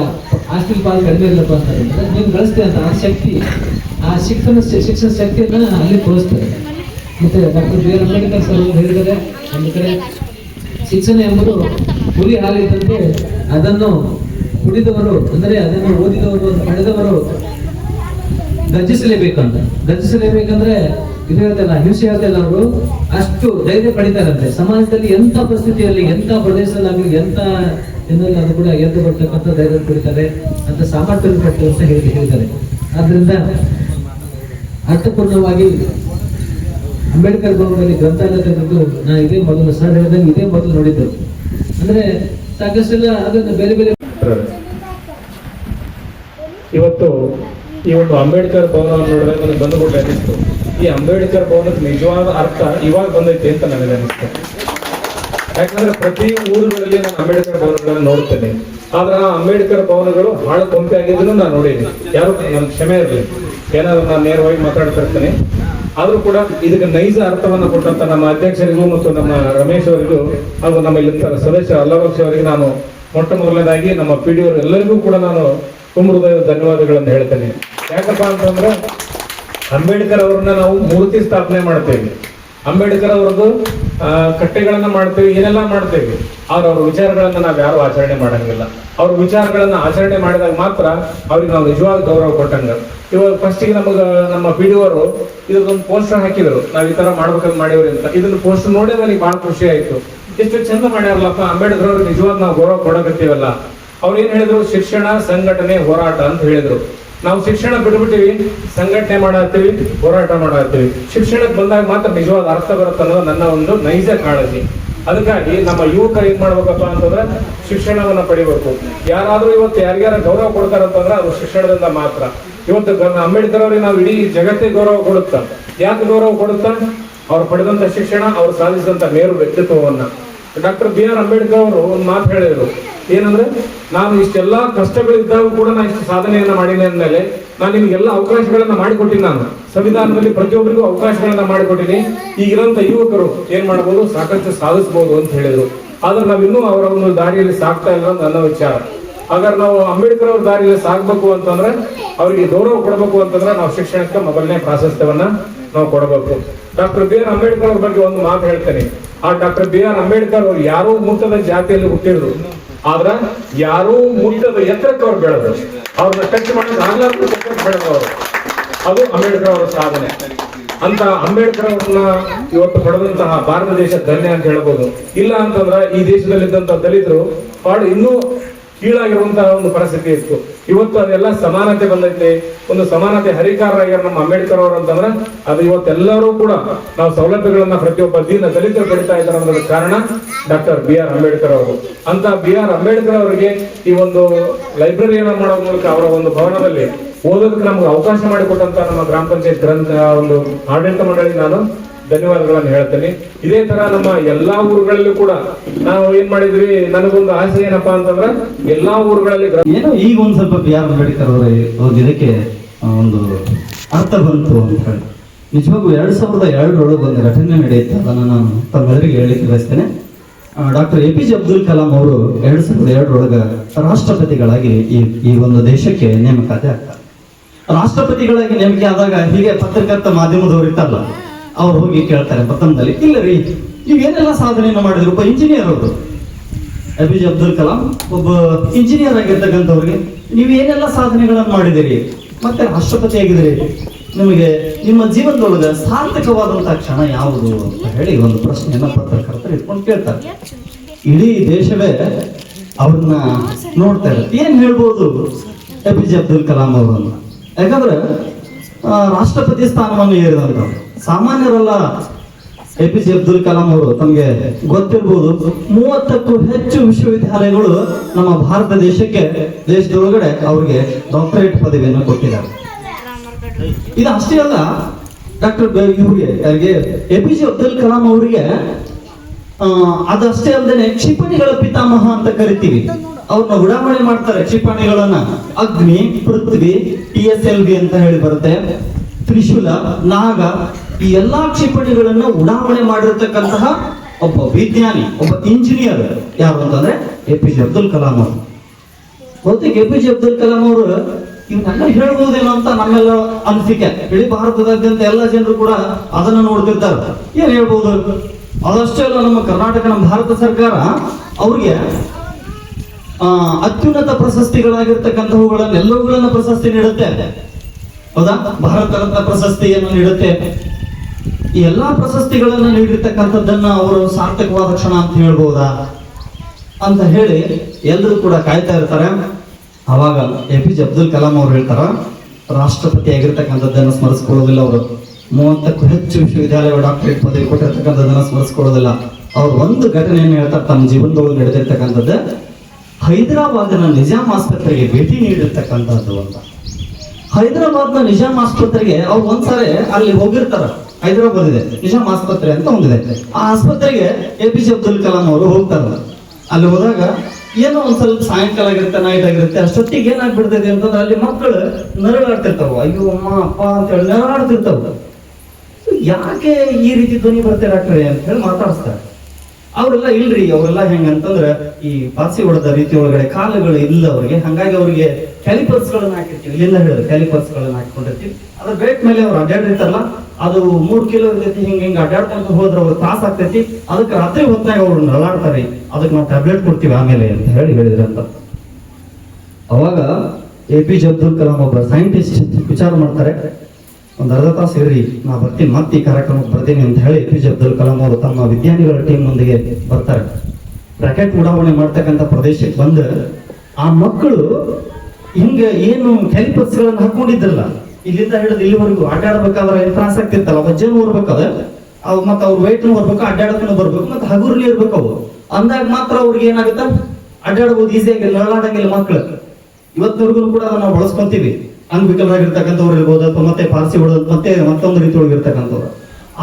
ಹಾಸ್ಟೆಲ್ ಪಾಲ್ ಕಡಿಮೆ ಇಲ್ಲಪ್ಪ ಅಂದ್ರೆ ನೀನು ಗಳಿಸ್ತೀಯ ಅಂತ ಆ ಶಕ್ತಿ, ಆ ಶಿಕ್ಷಣ ಶಿಕ್ಷಣ ಶಕ್ತಿಯನ್ನು ಅಲ್ಲಿ ತೋರಿಸ್ತಾರೆ. ಮತ್ತೆ doctor B R Ambedkar sir ಅವರು ಹೇಳಿದ್ದಾರೆ, ಒಂದು ಕಡೆ ಶಿಕ್ಷಣ ಎಂಬುದು ಹುಲಿ ಹಾಲಿದ್ದಂತೆ ಅದನ್ನು ಕುಡಿದವರು, ಅಂದರೆ ಅದನ್ನು ಓದಿದವರು ಪಡೆದವರು ಗರ್ಜಿಸಲೇಬೇಕಂತ. ಗರ್ಜಿಸಲೇಬೇಕಂದ್ರೆ ಇದು ಹೇಳ್ತಲ್ಲ, ಹಿಂಸೆ ಹೇಳ್ತಲ್ಲ ಅವರು. ಅಷ್ಟು ಧೈರ್ಯ ಪಡಿತಾರಂತೆ ಸಮಾಜದಲ್ಲಿ ಎಂಥ ಪರಿಸ್ಥಿತಿಯಲ್ಲಿ, ಎಂಥ ಪ್ರದೇಶದಲ್ಲಾಗಲಿ ಎಂಥ ಅದು ಕೂಡ ಎದ್ದು ಬರ್ತಕ್ಕಂಥ ಧೈರ್ಯ ಪಡಿತಾರೆ, ಅಂತ ಸಾಮರ್ಥ್ಯ ಪಟ್ಟು ಅಂತ ಹೇಳಿ ಹೇಳ್ತಾರೆ ಆದ್ರಿಂದ ಅರ್ಥಪೂರ್ಣವಾಗಿ ಅಂಬೇಡ್ಕರ್ ಭವನದಲ್ಲಿ ಗ್ರಂಥಾಲಯ ತೆಗೆದು ನಾನು ಇದೇ ಮೊದಲು, ಸರ್ ಹೇಳಿದಂಗೆ ಇದೇ ಮೊದಲು ನೋಡಿದ್ದರು ಅಂದ್ರೆ ಸಾಕಷ್ಟೆಲ್ಲ ಅದನ್ನು ಬೇರೆ ಬೇರೆ ಇವತ್ತು ಈ ಒಂದು ಅಂಬೇಡ್ಕರ್ ಭವನವನ್ನು ನೋಡಿದಾಗ ನನಗೆ ಬಂದುಬಿಟ್ಟು ಅನಿಸ್ತು. ಈ ಅಂಬೇಡ್ಕರ್ ಭವನದ ನಿಜವಾದ ಅರ್ಥ ಇವಾಗ ಬಂದೈತೆ ಅಂತ ನನಗೆ ಅನಿಸ್ತು. ಯಾಕಂದ್ರೆ ಪ್ರತಿ ಊರುಗಳಲ್ಲಿ ನಾನು ಅಂಬೇಡ್ಕರ್ ಭವನಗಳನ್ನು ನೋಡ್ತೇನೆ ಆದ್ರೆ ಆ ಅಂಬೇಡ್ಕರ್ ಭವನಗಳು ಬಹಳ ಕೊಂಪೆ ಆಗಿದ್ದನ್ನು ನಾನು ನೋಡಿದ್ದೀನಿ. ಯಾರು ನನ್ನ ಕ್ಷಮೆ ಇರಲಿ. ಏನಾದ್ರು ನಾನು ನೇರವಾಗಿ ಮಾತಾಡ್ತಿರ್ತೇನೆ ಆದರೂ ಕೂಡ ಇದಕ್ಕೆ ನೈಜ ಅರ್ಥವನ್ನು ಕೊಟ್ಟಂತ ನಮ್ಮ ಅಧ್ಯಕ್ಷರಿಗೂ ಮತ್ತು ನಮ್ಮ ರಮೇಶ್ ಅವರಿಗೂ ಹಾಗೂ ನಮ್ಮ ಇಲ್ಲಿ ಸದಸ್ಯ ಅಲ್ಲವಕ್ಷ ಅವರಿಗೆ ನಾನು ಮೊಟ್ಟ ಮೊದಲನೇದಾಗಿ ನಮ್ಮ ಪಿ ಡಿ ಎಲ್ಲರಿಗೂ ಕೂಡ ನಾನು ತುಂಬ ಧನ್ಯವಾದಗಳನ್ನು ಹೇಳ್ತೇನೆ. ಯಾಕಪ್ಪ ಅಂತಂದ್ರೆ ಅಂಬೇಡ್ಕರ್ ಅವ್ರನ್ನ ನಾವು ಮೂರ್ತಿ ಸ್ಥಾಪನೆ ಮಾಡ್ತೇವೆ. ಅಂಬೇಡ್ಕರ್ ಅವ್ರದ್ದು ಕಟ್ಟೆಗಳನ್ನ ಮಾಡ್ತೇವೆ, ಏನೆಲ್ಲ ಮಾಡ್ತೇವೆ. ಅವ್ರ ಅವ್ರ ವಿಚಾರಗಳನ್ನ ನಾವು ಯಾರು ಆಚರಣೆ ಮಾಡಂಗಿಲ್ಲ. ಅವ್ರ ವಿಚಾರಗಳನ್ನ ಆಚರಣೆ ಮಾಡಿದಾಗ ಮಾತ್ರ ಅವ್ರಿಗೆ ನಾವು ನಿಜವಾದ ಗೌರವ ಕೊಟ್ಟಂಗ. ಇವಾಗ ಫಸ್ಟಿಗೆ ನಮಗ, ನಮ್ಮ ಪಿ ಡಿ ಅವರು ಇದೊಂದು ಪೋಸ್ಟರ್ ಹಾಕಿದ್ರು. ನಾವು ಈ ತರ ಮಾಡ್ಬೇಕಂತ ಮಾಡಿವ್ರಿ ಅಂತ. ಇದನ್ನ ಪೋಸ್ಟರ್ ನೋಡಿದ್ರೆ ನನಗೆ ಬಹಳ ಖುಷಿ ಆಯ್ತು. ಎಷ್ಟು ಚಂದ ಮಾಡ್ಯಾರಲ್ಲಪ್ಪ, ಅಂಬೇಡ್ಕರ್ ಅವ್ರಿಗೆ ನಿಜವಾದ ನಾವು ಗೌರವ ಕೊಡಕತ್ತೀವಲ್ಲ. ಅವ್ರು ಏನ್ ಹೇಳಿದ್ರು? ಶಿಕ್ಷಣ ಸಂಘಟನೆ ಹೋರಾಟ ಅಂತ ಹೇಳಿದ್ರು. ನಾವು ಶಿಕ್ಷಣ ಬಿಟ್ಬಿಟ್ಟಿವಿ, ಸಂಘಟನೆ ಮಾಡತ್ತೀವಿ, ಹೋರಾಟ ಮಾಡತ್ತೀವಿ. ಶಿಕ್ಷಣಕ್ಕೆ ಬಂದಾಗ ಮಾತ್ರ ನಿಜವಾದ ಅರ್ಥ ಬರುತ್ತೆ ಅನ್ನೋದು ನನ್ನ ಒಂದು ನೈಜ ಕಾಳಜಿ. ಅದಕ್ಕಾಗಿ ನಮ್ಮ ಯುವಕರು ಏನ್ ಮಾಡ್ಬೇಕಪ್ಪ ಅಂತಂದ್ರೆ ಶಿಕ್ಷಣವನ್ನ ಪಡಿಬೇಕು. ಯಾರಾದ್ರೂ ಇವತ್ತು ಯಾರಿಗಾರ ಗೌರವ ಕೊಡ್ತಾರಂತಂದ್ರೆ ಅದು ಶಿಕ್ಷಣದಿಂದ ಮಾತ್ರ. ಇವತ್ತು ಅಂಬೇಡ್ಕರ್ ಅವ್ರಿಗೆ ನಾವು ಇಡೀ ಜಗತ್ತಿಗೆ ಗೌರವ ಕೊಡುತ್ತ. ಯಾಕೆ ಗೌರವ ಕೊಡುತ್ತ? ಅವ್ರು ಪಡೆದಂತ ಶಿಕ್ಷಣ, ಅವ್ರು ಸಾಧಿಸಿದಂತ ಮೇರು ವ್ಯಕ್ತಿತ್ವವನ್ನ. ಡಾಕ್ಟರ್ ಬಿ ಆರ್ ಅಂಬೇಡ್ಕರ್ ಅವರು ಒಂದು ಮಾತು ಹೇಳಿದರು. ಏನಂದ್ರೆ, ನಾನು ಇಷ್ಟೆಲ್ಲ ಕಷ್ಟಗಳಿದ್ದಾಗ ಕೂಡ ನಾನು ಇಷ್ಟು ಸಾಧನೆಯನ್ನ ಮಾಡಿದೆ ಅಂದಮೇಲೆ ನಾನು ನಿಮಗೆಲ್ಲ ಅವಕಾಶಗಳನ್ನು ಮಾಡಿಕೊಟ್ಟಿನಿ ನಾನು. ಸಂವಿಧಾನದಲ್ಲಿ ಪ್ರತಿಯೊಬ್ಬರಿಗೂ ಅವಕಾಶಗಳನ್ನ ಮಾಡಿಕೊಟ್ಟಿನಿ. ಈಗಿರೋಂಥ ಯುವಕರು ಏನು ಮಾಡಬಹುದು ಸಾಕಷ್ಟು ಸಾಧಿಸಬಹುದು ಅಂತ ಹೇಳಿದರು. ಆದ್ರೆ ನಾವಿನ್ನೂ ಅವರ ಒಂದು ದಾರಿಯಲ್ಲಿ ಸಾಕ್ತಾ ಇಲ್ಲ ಅಂತ ನನ್ನ ವಿಚಾರ. ಹಾಗಾದ್ರೆ ನಾವು ಅಂಬೇಡ್ಕರ್ ಅವ್ರ ದಾರಿಯಲ್ಲಿ ಸಾಗಬೇಕು ಅಂತಂದ್ರೆ, ಅವರಿಗೆ ಗೌರವ ಕೊಡಬೇಕು ಅಂತಂದ್ರೆ ನಾವು ಶಿಕ್ಷಣಕ್ಕೆ ಮೊದಲನೇ ಪ್ರಾಶಸ್ತ್ಯವನ್ನ ನಾವು ಕೊಡಬೇಕು. ಡಾಕ್ಟರ್ ಬಿ ಆರ್ ಅಂಬೇಡ್ಕರ್ ಅವ್ರ ಬಗ್ಗೆ ಒಂದು ಮಾತು ಹೇಳ್ತೇನೆ. ಆ ಡಾಕ್ಟರ್ ಬಿ ಆರ್ ಅಂಬೇಡ್ಕರ್ ಅವ್ರು ಯಾರೋ ಮುಟ್ಟದ ಜಾತಿಯಲ್ಲಿ ಹುಟ್ಟಿದ್ರು. ಆದ್ರ ಯಾರೋ ಮುಟ್ಟದ ಎತ್ತರಕ್ಕೆ ಅವ್ರು ಬೆಳೆದ್ರು. ಅವ್ರನ್ನ ಟಚ್ ಮಾಡೋದು ಆಗ್ಲಾರ್ದು ಬೆಳೆದವರು ಅದು ಅಂಬೇಡ್ಕರ್ ಅವರ ಸಾಧನೆ. ಅಂತ ಅಂಬೇಡ್ಕರ್ ಅವ್ರನ್ನ ಇವತ್ತು ಪಡೆದಂತಹ ಭಾರತ ದೇಶ ಧನ್ಯ ಅಂತ ಹೇಳ್ಬೋದು. ಇಲ್ಲ ಅಂತಂದ್ರ ಈ ದೇಶದಲ್ಲಿದ್ದಂತ ದಲಿತರು ಪಾಡು ಇನ್ನೂ ಕೀಳಾಗಿರುವಂತಹ ಒಂದು ಪರಿಸ್ಥಿತಿ ಇತ್ತು. ಇವತ್ತು ಅದೆಲ್ಲ ಸಮಾನತೆ ಬಂದೈತೆ. ಒಂದು ಸಮಾನತೆ ಹರಿಕಾರರಾಗ್ಯಾರ ನಮ್ಮ ಅಂಬೇಡ್ಕರ್ ಅವರು ಅಂತಂದ್ರೆ ಅದು ಇವತ್ತೆಲ್ಲರೂ ಕೂಡ ನಾವು ಸೌಲಭ್ಯಗಳನ್ನ ಪ್ರತಿಯೊಬ್ಬ ದಿನ ದಲಿತರು ಪಡಿತಾ ಇದ್ದಾರೆ ಅನ್ನೋದಕ್ಕೆ ಕಾರಣ ಡಾಕ್ಟರ್ ಬಿ ಆರ್ ಅಂಬೇಡ್ಕರ್ ಅವರು. ಅಂತ ಬಿ ಆರ್ ಅಂಬೇಡ್ಕರ್ ಅವರಿಗೆ ಈ ಒಂದು ಲೈಬ್ರರಿಯನ್ನ ಮಾಡೋ ಮೂಲಕ ಅವರ ಒಂದು ಭವನದಲ್ಲಿ ಓದೋದಕ್ಕೆ ನಮ್ಗೆ ಅವಕಾಶ ಮಾಡಿಕೊಟ್ಟಂತ ನಮ್ಮ ಗ್ರಾಮ ಪಂಚಾಯತ್ ಗ್ರಂಥ ಒಂದು ಆಡಳಿತ ಮಂಡಳಿ ನಾನು ಧನ್ಯವಾದಗಳನ್ನು ಹೇಳ್ತೇನೆ. ಇದೇ ತರ ನಮ್ಮ ಎಲ್ಲಾ ಊರುಗಳಲ್ಲೂ ಕೂಡ ನಾವು ಏನ್ ಮಾಡಿದ್ವಿ? ನನಗೊಂದು ಆಸೆ ಏನಪ್ಪಾ ಅಂತಂದ್ರೆ ಎಲ್ಲಾ ಊರುಗಳಲ್ಲಿ ಏನೋ ಈಗ ಒಂದ್ ಸ್ವಲ್ಪ ಬಿ ಆರ್ ಅಂಬೇಡ್ಕರ್ ಅವರ ಇದಕ್ಕೆ ಒಂದು ಅರ್ಥ ಬಂತು ಅಂತ ಹೇಳಿ. ನಿಜವಾಗೂ ಎರಡ್ ಸಾವಿರದ ಎರಡರೊಳಗೆ ಒಂದು ಘಟನೆ ನಡೆಯುತ್ತೆ ಅದನ್ನು ನಾನು ತಮ್ಮೆಲ್ಲರಿಗೆ ಹೇಳಲಿಕ್ಕೆ ಬಯಸ್ತೇನೆ. Doctor A P J Abdul Kalam ಅವರು ಎರಡ್ ಸಾವಿರದ ಎರಡರೊಳಗೆ ರಾಷ್ಟ್ರಪತಿಗಳಾಗಿ ಈ ಈ ಒಂದು ದೇಶಕ್ಕೆ ನೇಮಕಾತಿ ಆಗ್ತಾರೆ. ರಾಷ್ಟ್ರಪತಿಗಳಾಗಿ ನೇಮಕ ಆದಾಗ ಹೀಗೆ ಪತ್ರಕರ್ತ ಮಾಧ್ಯಮದವರು ಇರ್ತಾರಲ್ಲ ಅವ್ರು ಹೋಗಿ ಕೇಳ್ತಾರೆ ಪ್ರಥಮದಲ್ಲಿ ಇಲ್ಲ ರೀ ನೀವೇನೆಲ್ಲ ಸಾಧನೆಯನ್ನು ಮಾಡಿದ್ರು ಒಬ್ಬ ಇಂಜಿನಿಯರ್ ಅವರು? A P J Abdul Kalam, ಒಬ್ಬ ಇಂಜಿನಿಯರ್ ಆಗಿರ್ತಕ್ಕಂಥವ್ರಿಗೆ ನೀವು ಏನೆಲ್ಲ ಸಾಧನೆಗಳನ್ನು ಮಾಡಿದಿರಿ ಮತ್ತೆ ರಾಷ್ಟ್ರಪತಿ ಆಗಿದ್ರಿ ನಿಮಗೆ ನಿಮ್ಮ ಜೀವನದೊಳಗೆ ಸಾರ್ಥಕವಾದಂತಹ ಕ್ಷಣ ಯಾವುದು? ಅಂತ ಹೇಳಿ ಒಂದು ಪ್ರಶ್ನೆಯನ್ನ ಪತ್ರಕರ್ತರು ಇಟ್ಕೊಂಡು ಕೇಳ್ತಾರೆ. ಇಡೀ ದೇಶವೇ ಅವ್ರನ್ನ ನೋಡ್ತಾ ಇರುತ್ತೆ. ಏನ್ ಹೇಳ್ಬೋದು A P J Abdul Kalam ಅವರನ್ನ ಯಾಕಂದ್ರೆ ರಾಷ್ಟ್ರಪತಿ ಸ್ಥಾನವನ್ನು ಏರಿದಂಥವ್ರು ಸಾಮಾನ್ಯರಲ್ಲ A P J Abdul Kalam ಅವರು, ತಮಗೆ ಗೊತ್ತಿರ್ಬೋದು, ಮೂವತ್ತಕ್ಕೂ ಹೆಚ್ಚು ವಿಶ್ವವಿದ್ಯಾಲಯಗಳು ನಮ್ಮ ಭಾರತ ದೇಶಕ್ಕೆ, ದೇಶದೊಳಗಡೆ ಅವರಿಗೆ ಡಾಕ್ಟರೇಟ್ ಪದವಿಯನ್ನು ಕೊಟ್ಟಿದ್ದಾರೆ. ಇದು ಅಷ್ಟೇ ಅಲ್ಲ, ಡಾಕ್ಟರ್ ಇವರಿಗೆ, ಯಾರಿಗೆ A P J Abdul Kalam ಅವರಿಗೆ ಅದಷ್ಟೇ ಅಲ್ಲದೆ ಕ್ಷಿಪಣಿಗಳ ಪಿತಾಮಹ ಅಂತ ಕರಿತೀವಿ. ಅವ್ರನ್ನ ಉಡಾವಣೆ ಮಾಡ್ತಾರೆ ಕ್ಷಿಪಣಿಗಳನ್ನ. Agni, Prithvi T S L V ಅಂತ ಹೇಳಿ ಬರುತ್ತೆ. ತ್ರಿಶೂಲ, ನಾಗ, ಈ ಎಲ್ಲಾ ಕ್ಷಿಪಣಿಗಳನ್ನ ಉಡಾವಣೆ ಮಾಡಿರ್ತಕ್ಕಂತಹ ಒಬ್ಬ ವಿಜ್ಞಾನಿ, ಒಬ್ಬ ಇಂಜಿನಿಯರ್ ಯಾರು ಅಂತಂದ್ರೆ A P J Abdul Kalam ಅವರು. ಬಹುತೇಕ A P J Abdul Kalam ಅವರು ಇವನ್ನೆಲ್ಲ ಹೇಳ್ಬೋದೇನೋ ಅಂತ ನಮ್ಮೆಲ್ಲ ಅನಿಸಿಕೆ. ಇಡೀ ಭಾರತದಾದ್ಯಂತ ಎಲ್ಲ ಜನರು ಕೂಡ ಅದನ್ನ ನೋಡ್ತಿರ್ತಾರೆ. ಏನ್ ಹೇಳ್ಬೋದು? ಅದಷ್ಟೇ ಅಲ್ಲ, ನಮ್ಮ ಕರ್ನಾಟಕ, ನಮ್ಮ ಭಾರತ ಸರ್ಕಾರ ಅವ್ರಿಗೆ ಅತ್ಯುನ್ನತ ಪ್ರಶಸ್ತಿಗಳಾಗಿರ್ತಕ್ಕಂಥವುಗಳನ್ನೆಲ್ಲವುಗಳನ್ನು ಪ್ರಶಸ್ತಿ ನೀಡುತ್ತೆ. ಹೌದಾ? ಭಾರತ ರತ್ನ ಪ್ರಶಸ್ತಿಯನ್ನು ನೀಡುತ್ತೆ. ಈ ಎಲ್ಲಾ ಪ್ರಶಸ್ತಿಗಳನ್ನು ನೀಡಿರ್ತಕ್ಕಂಥದ್ದನ್ನ ಅವರು ಸಾರ್ಥಕವಾದ ಕ್ಷಣ ಅಂತ ಹೇಳ್ಬೋದಾ? ಅಂತ ಹೇಳಿ ಎಲ್ಲರೂ ಕೂಡ ಕಾಯ್ತಾ ಇರ್ತಾರೆ. ಅವಾಗ A P J Abdul Kalam ಅವ್ರು ಹೇಳ್ತಾರ, ರಾಷ್ಟ್ರಪತಿ ಆಗಿರ್ತಕ್ಕಂಥದ್ದನ್ನು ಸ್ಮರಿಸ್ಕೊಳ್ಳೋದಿಲ್ಲ ಅವರು. ಮೂವತ್ತಕ್ಕೂ ಹೆಚ್ಚು ವಿಶ್ವವಿದ್ಯಾಲಯ ಡಾಕ್ಟರೇಟ್ ಪದವಿ ಕೊಟ್ಟಿರ್ತಕ್ಕಂಥದ್ದನ್ನು ಸ್ಮರಿಸ್ಕೊಳ್ಳೋದಿಲ್ಲ. ಅವ್ರು ಒಂದು ಘಟನೆಯನ್ನು ಹೇಳ್ತಾರೆ, ತಮ್ಮ ಜೀವನದೊಳಗೆ ನಡೆದಿರ್ತಕ್ಕಂಥದ್ದು ಹೈದರಾಬಾದಿನ ನಿಜಾಮ್ ಆಸ್ಪತ್ರೆಗೆ ಭೇಟಿ ನೀಡಿರ್ತಕ್ಕಂಥದ್ದು ಅಂತ. ಹೈದರಾಬಾದ್ನ ನಿಜಾಮ್ ಆಸ್ಪತ್ರೆಗೆ ಅವ್ರು ಒಂದ್ಸಾರಿ ಅಲ್ಲಿ ಹೋಗಿರ್ತಾರ. ಹೈದರಾಬಾದ್ ಇದೆ ನಿಜಾಮ್ ಆಸ್ಪತ್ರೆ ಅಂತ ಒಂದಿದೆ. ಆ ಆಸ್ಪತ್ರೆಗೆ A P J Abdul Kalam ಅವರು ಹೋಗ್ತಾರ. ಅಲ್ಲಿ ಹೋದಾಗ ಏನೋ ಒಂದ್ ಸ್ವಲ್ಪ ಸಾಯಂಕಾಲ ಆಗಿರುತ್ತೆ ನೈಟ್ ಆಗಿರುತ್ತೆ, ಅಷ್ಟೊತ್ತಿಗೆ ಏನಾಗ್ಬಿಡ್ತದೆ ಅಂತಂದ್ರೆ ಅಲ್ಲಿ ಮಕ್ಕಳು ನರಳಾಡ್ತಿರ್ತಾವ. ಅಯ್ಯೋ ಅಮ್ಮ, ಅಪ್ಪ ಅಂತ ಹೇಳಿ ನರಳಾಡ್ತಿರ್ತಾವ. ಯಾಕೆ ಈ ರೀತಿ ಧ್ವನಿ ಬರ್ತೇವೆ ಡಾಕ್ಟ್ರೆ ಅಂತ ಹೇಳಿ ಮಾತಾಡಿಸ್ತಾರೆ. ಅವರೆಲ್ಲ ಇಲ್ರಿ, ಅವರೆಲ್ಲ ಹೆಂಗಂತಂದ್ರೆ ಈ ಪಾಸಿ ಹೊಡೆದ ರೀತಿ ಒಳಗಡೆ ಕಾಲುಗಳು ಇಲ್ಲ ಅವ್ರಿಗೆ. ಹಂಗಾಗಿ ಅವ್ರಿಗೆ ಕ್ಯಾಲಿಪರ್ಸ್ ಗಳನ್ನ ಹಾಕಿರ್ತೀವಿ. ಇಲ್ಲಿಂದ ಹೇಳಿದ್ರು ಕ್ಯಾಲಿಪರ್ಸ್ ಗಳನ್ನ ಹಾಕೊಂಡಿರ್ತೀವಿ ಅದ್ರ ಬೇಟ್ ಮೇಲೆ ಅವ್ರು ಅಡ್ಡಾಡಿರ್ತಾರಲ್ಲ ಅದು ಮೂರ್ ಕಿಲೋ ಇರ್ತೈತಿ, ಹಿಂಗ ಹಿಂಗ ಅಡ್ಡಾಡ್ಕೊಂತ ಹೋದ್ರೆ ಅವ್ರು ತ್ರಾಸ ಆಗ್ತೈತಿ. ಅದಕ್ಕೆ ರಾತ್ರಿ ಹೊತ್ತಾಗ ಅವ್ರು ನರಳಾಡ್ತಾರೆ. ಅದಕ್ಕೆ ನಾವು ಟ್ಯಾಬ್ಲೆಟ್ ಕೊಡ್ತೀವಿ ಆಮೇಲೆ ಅಂತ ಹೇಳಿ ಹೇಳಿದ್ರಂತ. ಅವಾಗ A P J Abdul Kalam ಒಬ್ಬ ಸೈಂಟಿಸ್ಟ್ ವಿಚಾರ ಮಾಡ್ತಾರೆ. ಒಂದು ಅರ್ಧ ತಾಸು ಇರ್ರಿ, ನಾ ಬರ್ತೀನಿ, ಮತ್ತೆ ಈ ಕಾರ್ಯಕ್ರಮಕ್ಕೆ ಬರ್ತೀನಿ ಅಂತ ಹೇಳಿ ಪಿ ಜಿ ಅಬ್ದುಲ್ ಕಲಾಂ ಅವರು ತಮ್ಮ ವಿಜ್ಞಾನಿಗಳ ಟೀಮ್ ನೊಂದಿಗೆ ಬರ್ತಾರೆ. ರಾಕೆಟ್ ಉಡಾವಣೆ ಮಾಡ್ತಕ್ಕಂಥ ಪ್ರದೇಶಕ್ಕೆ ಬಂದು ಆ ಮಕ್ಕಳು ಹಿಂಗೆ ಏನು ಕ್ಯಾಲಿಪರ್ಸ್ ಗಳನ್ನ ಹಾಕೊಂಡಿದ್ರಲ್ಲ, ಇಲ್ಲಿಂದ ಹಿಡಿದು ಇಲ್ಲಿವರೆಗೂ ಅಡ್ಡಾಡ್ಬೇಕಾದ್ರೆ ಏನ್ ತ್ರಾಸ ಆಗ್ತಿರ್ತಲ್ಲ ವಜ್ಜನು ಬರ್ಬೇಕಾದ್ರೆ ಅವ್ ಮತ್ತೆ ಅವ್ರ ವೆಯ್ಟ್ನು ಬರ್ಬೇಕು ಅಡ್ಡಾಡೋದನ್ನು ಬರ್ಬೇಕು, ಮತ್ತೆ ಹಗುರ್ಲಿ ಇರ್ಬೇಕು ಅವು. ಅಂದಾಗ ಮಾತ್ರ ಅವ್ರಿಗೆ ಏನಾಗುತ್ತೆ ಅಡ್ಡಾಡ್ಬೋದು ಈಸಿಯಾಗಿ ನರಳಾಡಂಗಿಲ್ಲ ಮಕ್ಕಳು ಇವತ್ತಿನವರೆಗೂ ಕೂಡ ನಾವು ಬಳಸ್ಕೊಂತೀವಿ. ಅಂಗವಿಕಲರಾಗಿರ್ತಕ್ಕಂಥವ್ರು ಇರ್ಬೋದು ಅಥವಾ ಮತ್ತೆ ಪಾರ್ಸಿ ಹೊಡೆದ ಮತ್ತೆ ಮತ್ತೊಂದು ರೀತಿ ಒಳಗಿರ್ತಕ್ಕಂಥವ್ರು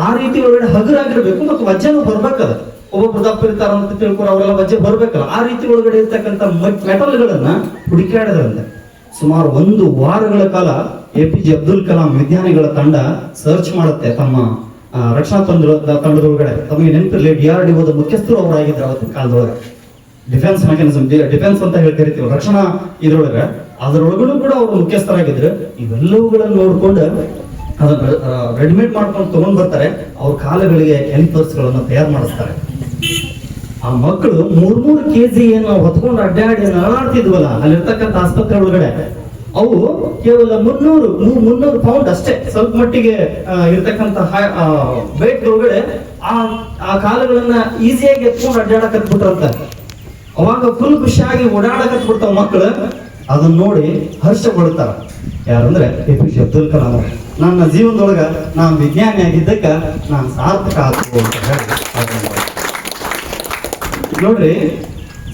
ಆ ರೀತಿ ಒಳಗಡೆ ಹಗುರಾಗಿರ್ಬೇಕು ಮತ್ತು ವಜ್ಜನೂ ಬರ್ಬೇಕದ. ಒಬ್ಬೊಬ್ರು ದಪ್ಪ ಇರ್ತಾರ ಅಂತ ತಿಳ್ಕೊಂಡು ಅವರೆಲ್ಲ ವಜ್ಜೆ ಬರ್ಬೇಕಲ್ಲ. ಆ ರೀತಿ ಒಳಗಡೆ ಇರ್ತಕ್ಕಂಥ ಮೆಟಲ್ಗಳನ್ನ ಹುಡುಕಾಡದ್ರಂತೆ ಸುಮಾರು ಒಂದು ವಾರಗಳ ಕಾಲ A P J Abdul Kalam ವಿಜ್ಞಾನಿಗಳ ತಂಡ ಸರ್ಚ್ ಮಾಡುತ್ತೆ ತಮ್ಮ ರಕ್ಷಣಾ ತಂಡ ತಂಡದೊಳಗಡೆ. ತಮಗೆ ನೆನಪಿರಲಿ, ಡಿ ಆರ್ ಡಿ ಓದ ಮುಖ್ಯಸ್ಥರು ಅವರಾಗಿದ್ದರು ಅವತ್ತಿನ ಕಾಲದೊಳಗೆ. ಡಿಫೆನ್ಸ್ ಮೆಕ್ಯಾನಿಸಮ್ ಡಿಫೆನ್ಸ್ ಅಂತ ಹೇಳಿ ಕರಿತೀವಿ ರಕ್ಷಣಾ ಇದ್ರೊಳಗೆ ಅದರೊಳಗೂ ಕೂಡ ಅವರು ಮುಖ್ಯಸ್ಥರಾಗಿದ್ರು ಇವೆಲ್ಲವುಗಳನ್ನು ನೋಡ್ಕೊಂಡು ಅದನ್ನ ರೆಡಿಮೇಡ್ ಮಾಡ್ಕೊಂಡು ತಗೊಂಡ್ ಬರ್ತಾರೆ. ಅವ್ರ ಕಾಲಗಳಿಗೆ ಕ್ಯಾಲಿಪರ್ಸ್ಗಳನ್ನು ತಯಾರು ಮಾಡಿಸ್ತಾರೆ. ಆ ಮಕ್ಕಳು ಮೂರ್ ಮೂರು ಕೆ ಜಿ ಏನು ಹೊತ್ಕೊಂಡು ಅಡ್ಡಾಡಿ ನರಳಾಡ್ತಿದ್ವಲ್ಲ, ಅಲ್ಲಿರ್ತಕ್ಕಂಥ ಆಸ್ಪತ್ರೆ ಒಳಗಡೆ. ಅವು ಕೇವಲ ಮುನ್ನೂರು ಮುನ್ನೂರು ಪೌಂಡ್ ಅಷ್ಟೇ, ಸ್ವಲ್ಪ ಮಟ್ಟಿಗೆ ಇರ್ತಕ್ಕಂತಹ ವೇಟ್ ಒಳಗಡೆ ಆ ಆ ಕಾಲುಗಳನ್ನ ಈಸಿಯಾಗಿ ಎತ್ಕೊಂಡು ಅಡ್ಡಾಡಕತ್ಬಿಟ್ರಂತ ಅವಾಗ ಫುಲ್ ಖುಷಿಯಾಗಿ ಓಡಾಡಕತ್ ಬಿಡ್ತಾವ ಮಕ್ಕಳು ಅದನ್ನ ನೋಡಿ ಹರ್ಷ ಪಡ್ತಾರ ಯಾರಂದ್ರೆ A P J Abdul Kalam. ನನ್ನ ಜೀವನದೊಳಗ ನಾನು ವಿಜ್ಞಾನಿ ಆಗಿದ್ದಕ್ಕೆ ನಾನು ಸಾರ್ಥಕ ಆಗ್ಬೋದು ಅಂತ ಹೇಳಿ ನೋಡ್ರಿ,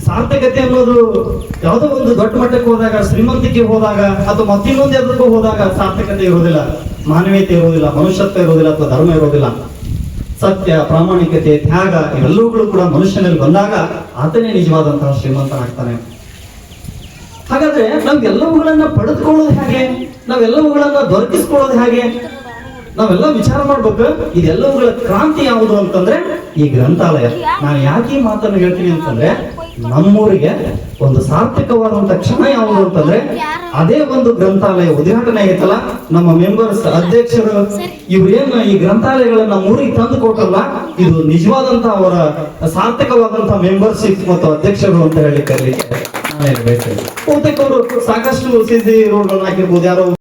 ಸಾರ್ಥಕತೆ ಅನ್ನೋದು ಯಾವುದೋ ಒಂದು ದೊಡ್ಡ ಮಟ್ಟಕ್ಕೆ ಹೋದಾಗ, ಶ್ರೀಮಂತಿಕೆ ಹೋದಾಗ ಅಥವಾ ಮತ್ತಿನ್ನೊಂದು ಎದಕ್ಕೂ ಹೋದಾಗ ಸಾರ್ಥಕತೆ ಇರೋದಿಲ್ಲ. ಮಾನವೀಯತೆ ಇರೋದಿಲ್ಲ, ಮನುಷ್ಯತ್ವ ಇರೋದಿಲ್ಲ ಅಥವಾ ಧರ್ಮ ಇರೋದಿಲ್ಲ. ಸತ್ಯ, ಪ್ರಾಮಾಣಿಕತೆ, ತ್ಯಾಗ ಇವೆಲ್ಲವುಗಳು ಕೂಡ ಮನುಷ್ಯನಲ್ಲಿ ಬಂದಾಗ ಆತನೇ ನಿಜವಾದಂತಹ ಶ್ರೀಮಂತನಾಗ್ತಾನೆ. ಹಾಗಾದ್ರೆ ನಮ್ಗೆಲ್ಲವುಗಳನ್ನ ಪಡೆದುಕೊಳ್ಳೋದು ಹೇಗೆ? ನಾವೆಲ್ಲವುಗಳನ್ನ ದೊರಕಿಸ್ಕೊಳ್ಳೋದು ಹೇಗೆ? ನಾವೆಲ್ಲ ವಿಚಾರ ಮಾಡ್ಬೇಕು, ಇದೆಲ್ಲವುಗಳ ಕ್ರಾಂತಿ ಯಾವುದು ಅಂತಂದ್ರೆ ಈ ಗ್ರಂಥಾಲಯ. ನಾನು ಯಾಕೆ ಮಾತನ್ನು ಹೇಳ್ತೀನಿ ಅಂತಂದ್ರೆ ನಮ್ಮೂರಿಗೆ ಒಂದು ಸಾರ್ಥಕವಾದಂತ ಕ್ಷಣ ಯಾವುದು ಅಂತಂದ್ರೆ ಅದೇ ಒಂದು ಗ್ರಂಥಾಲಯ. ಉದ್ಘಾಟನೆ ಆಗೈತಲ್ಲ ನಮ್ಮ ಮೆಂಬರ್ಸ್ ಅಧ್ಯಕ್ಷರು ಇವ್ರೇನು ಈ ಗ್ರಂಥಾಲಯಗಳನ್ನ ನಮ್ಮೂರಿಗೆ ತಂದು ಕೊಟ್ಟಲ್ಲ ಇದು ನಿಜವಾದಂತ ಅವರ ಸಾರ್ಥಕವಾದಂತ ಮೆಂಬರ್ಶಿಪ್ ಮತ್ತು ಅಧ್ಯಕ್ಷರು ಅಂತ ಹೇಳಿ ಕರೀತಾರೆ ಬಹುತೇಕ ಅವರು ಸಾಕಷ್ಟು ಸಿದ್ಧಿ ರೋಡ್ಗಳನ್ನ ಹಾಕಿರ್ಬೋದು. ಯಾರೋ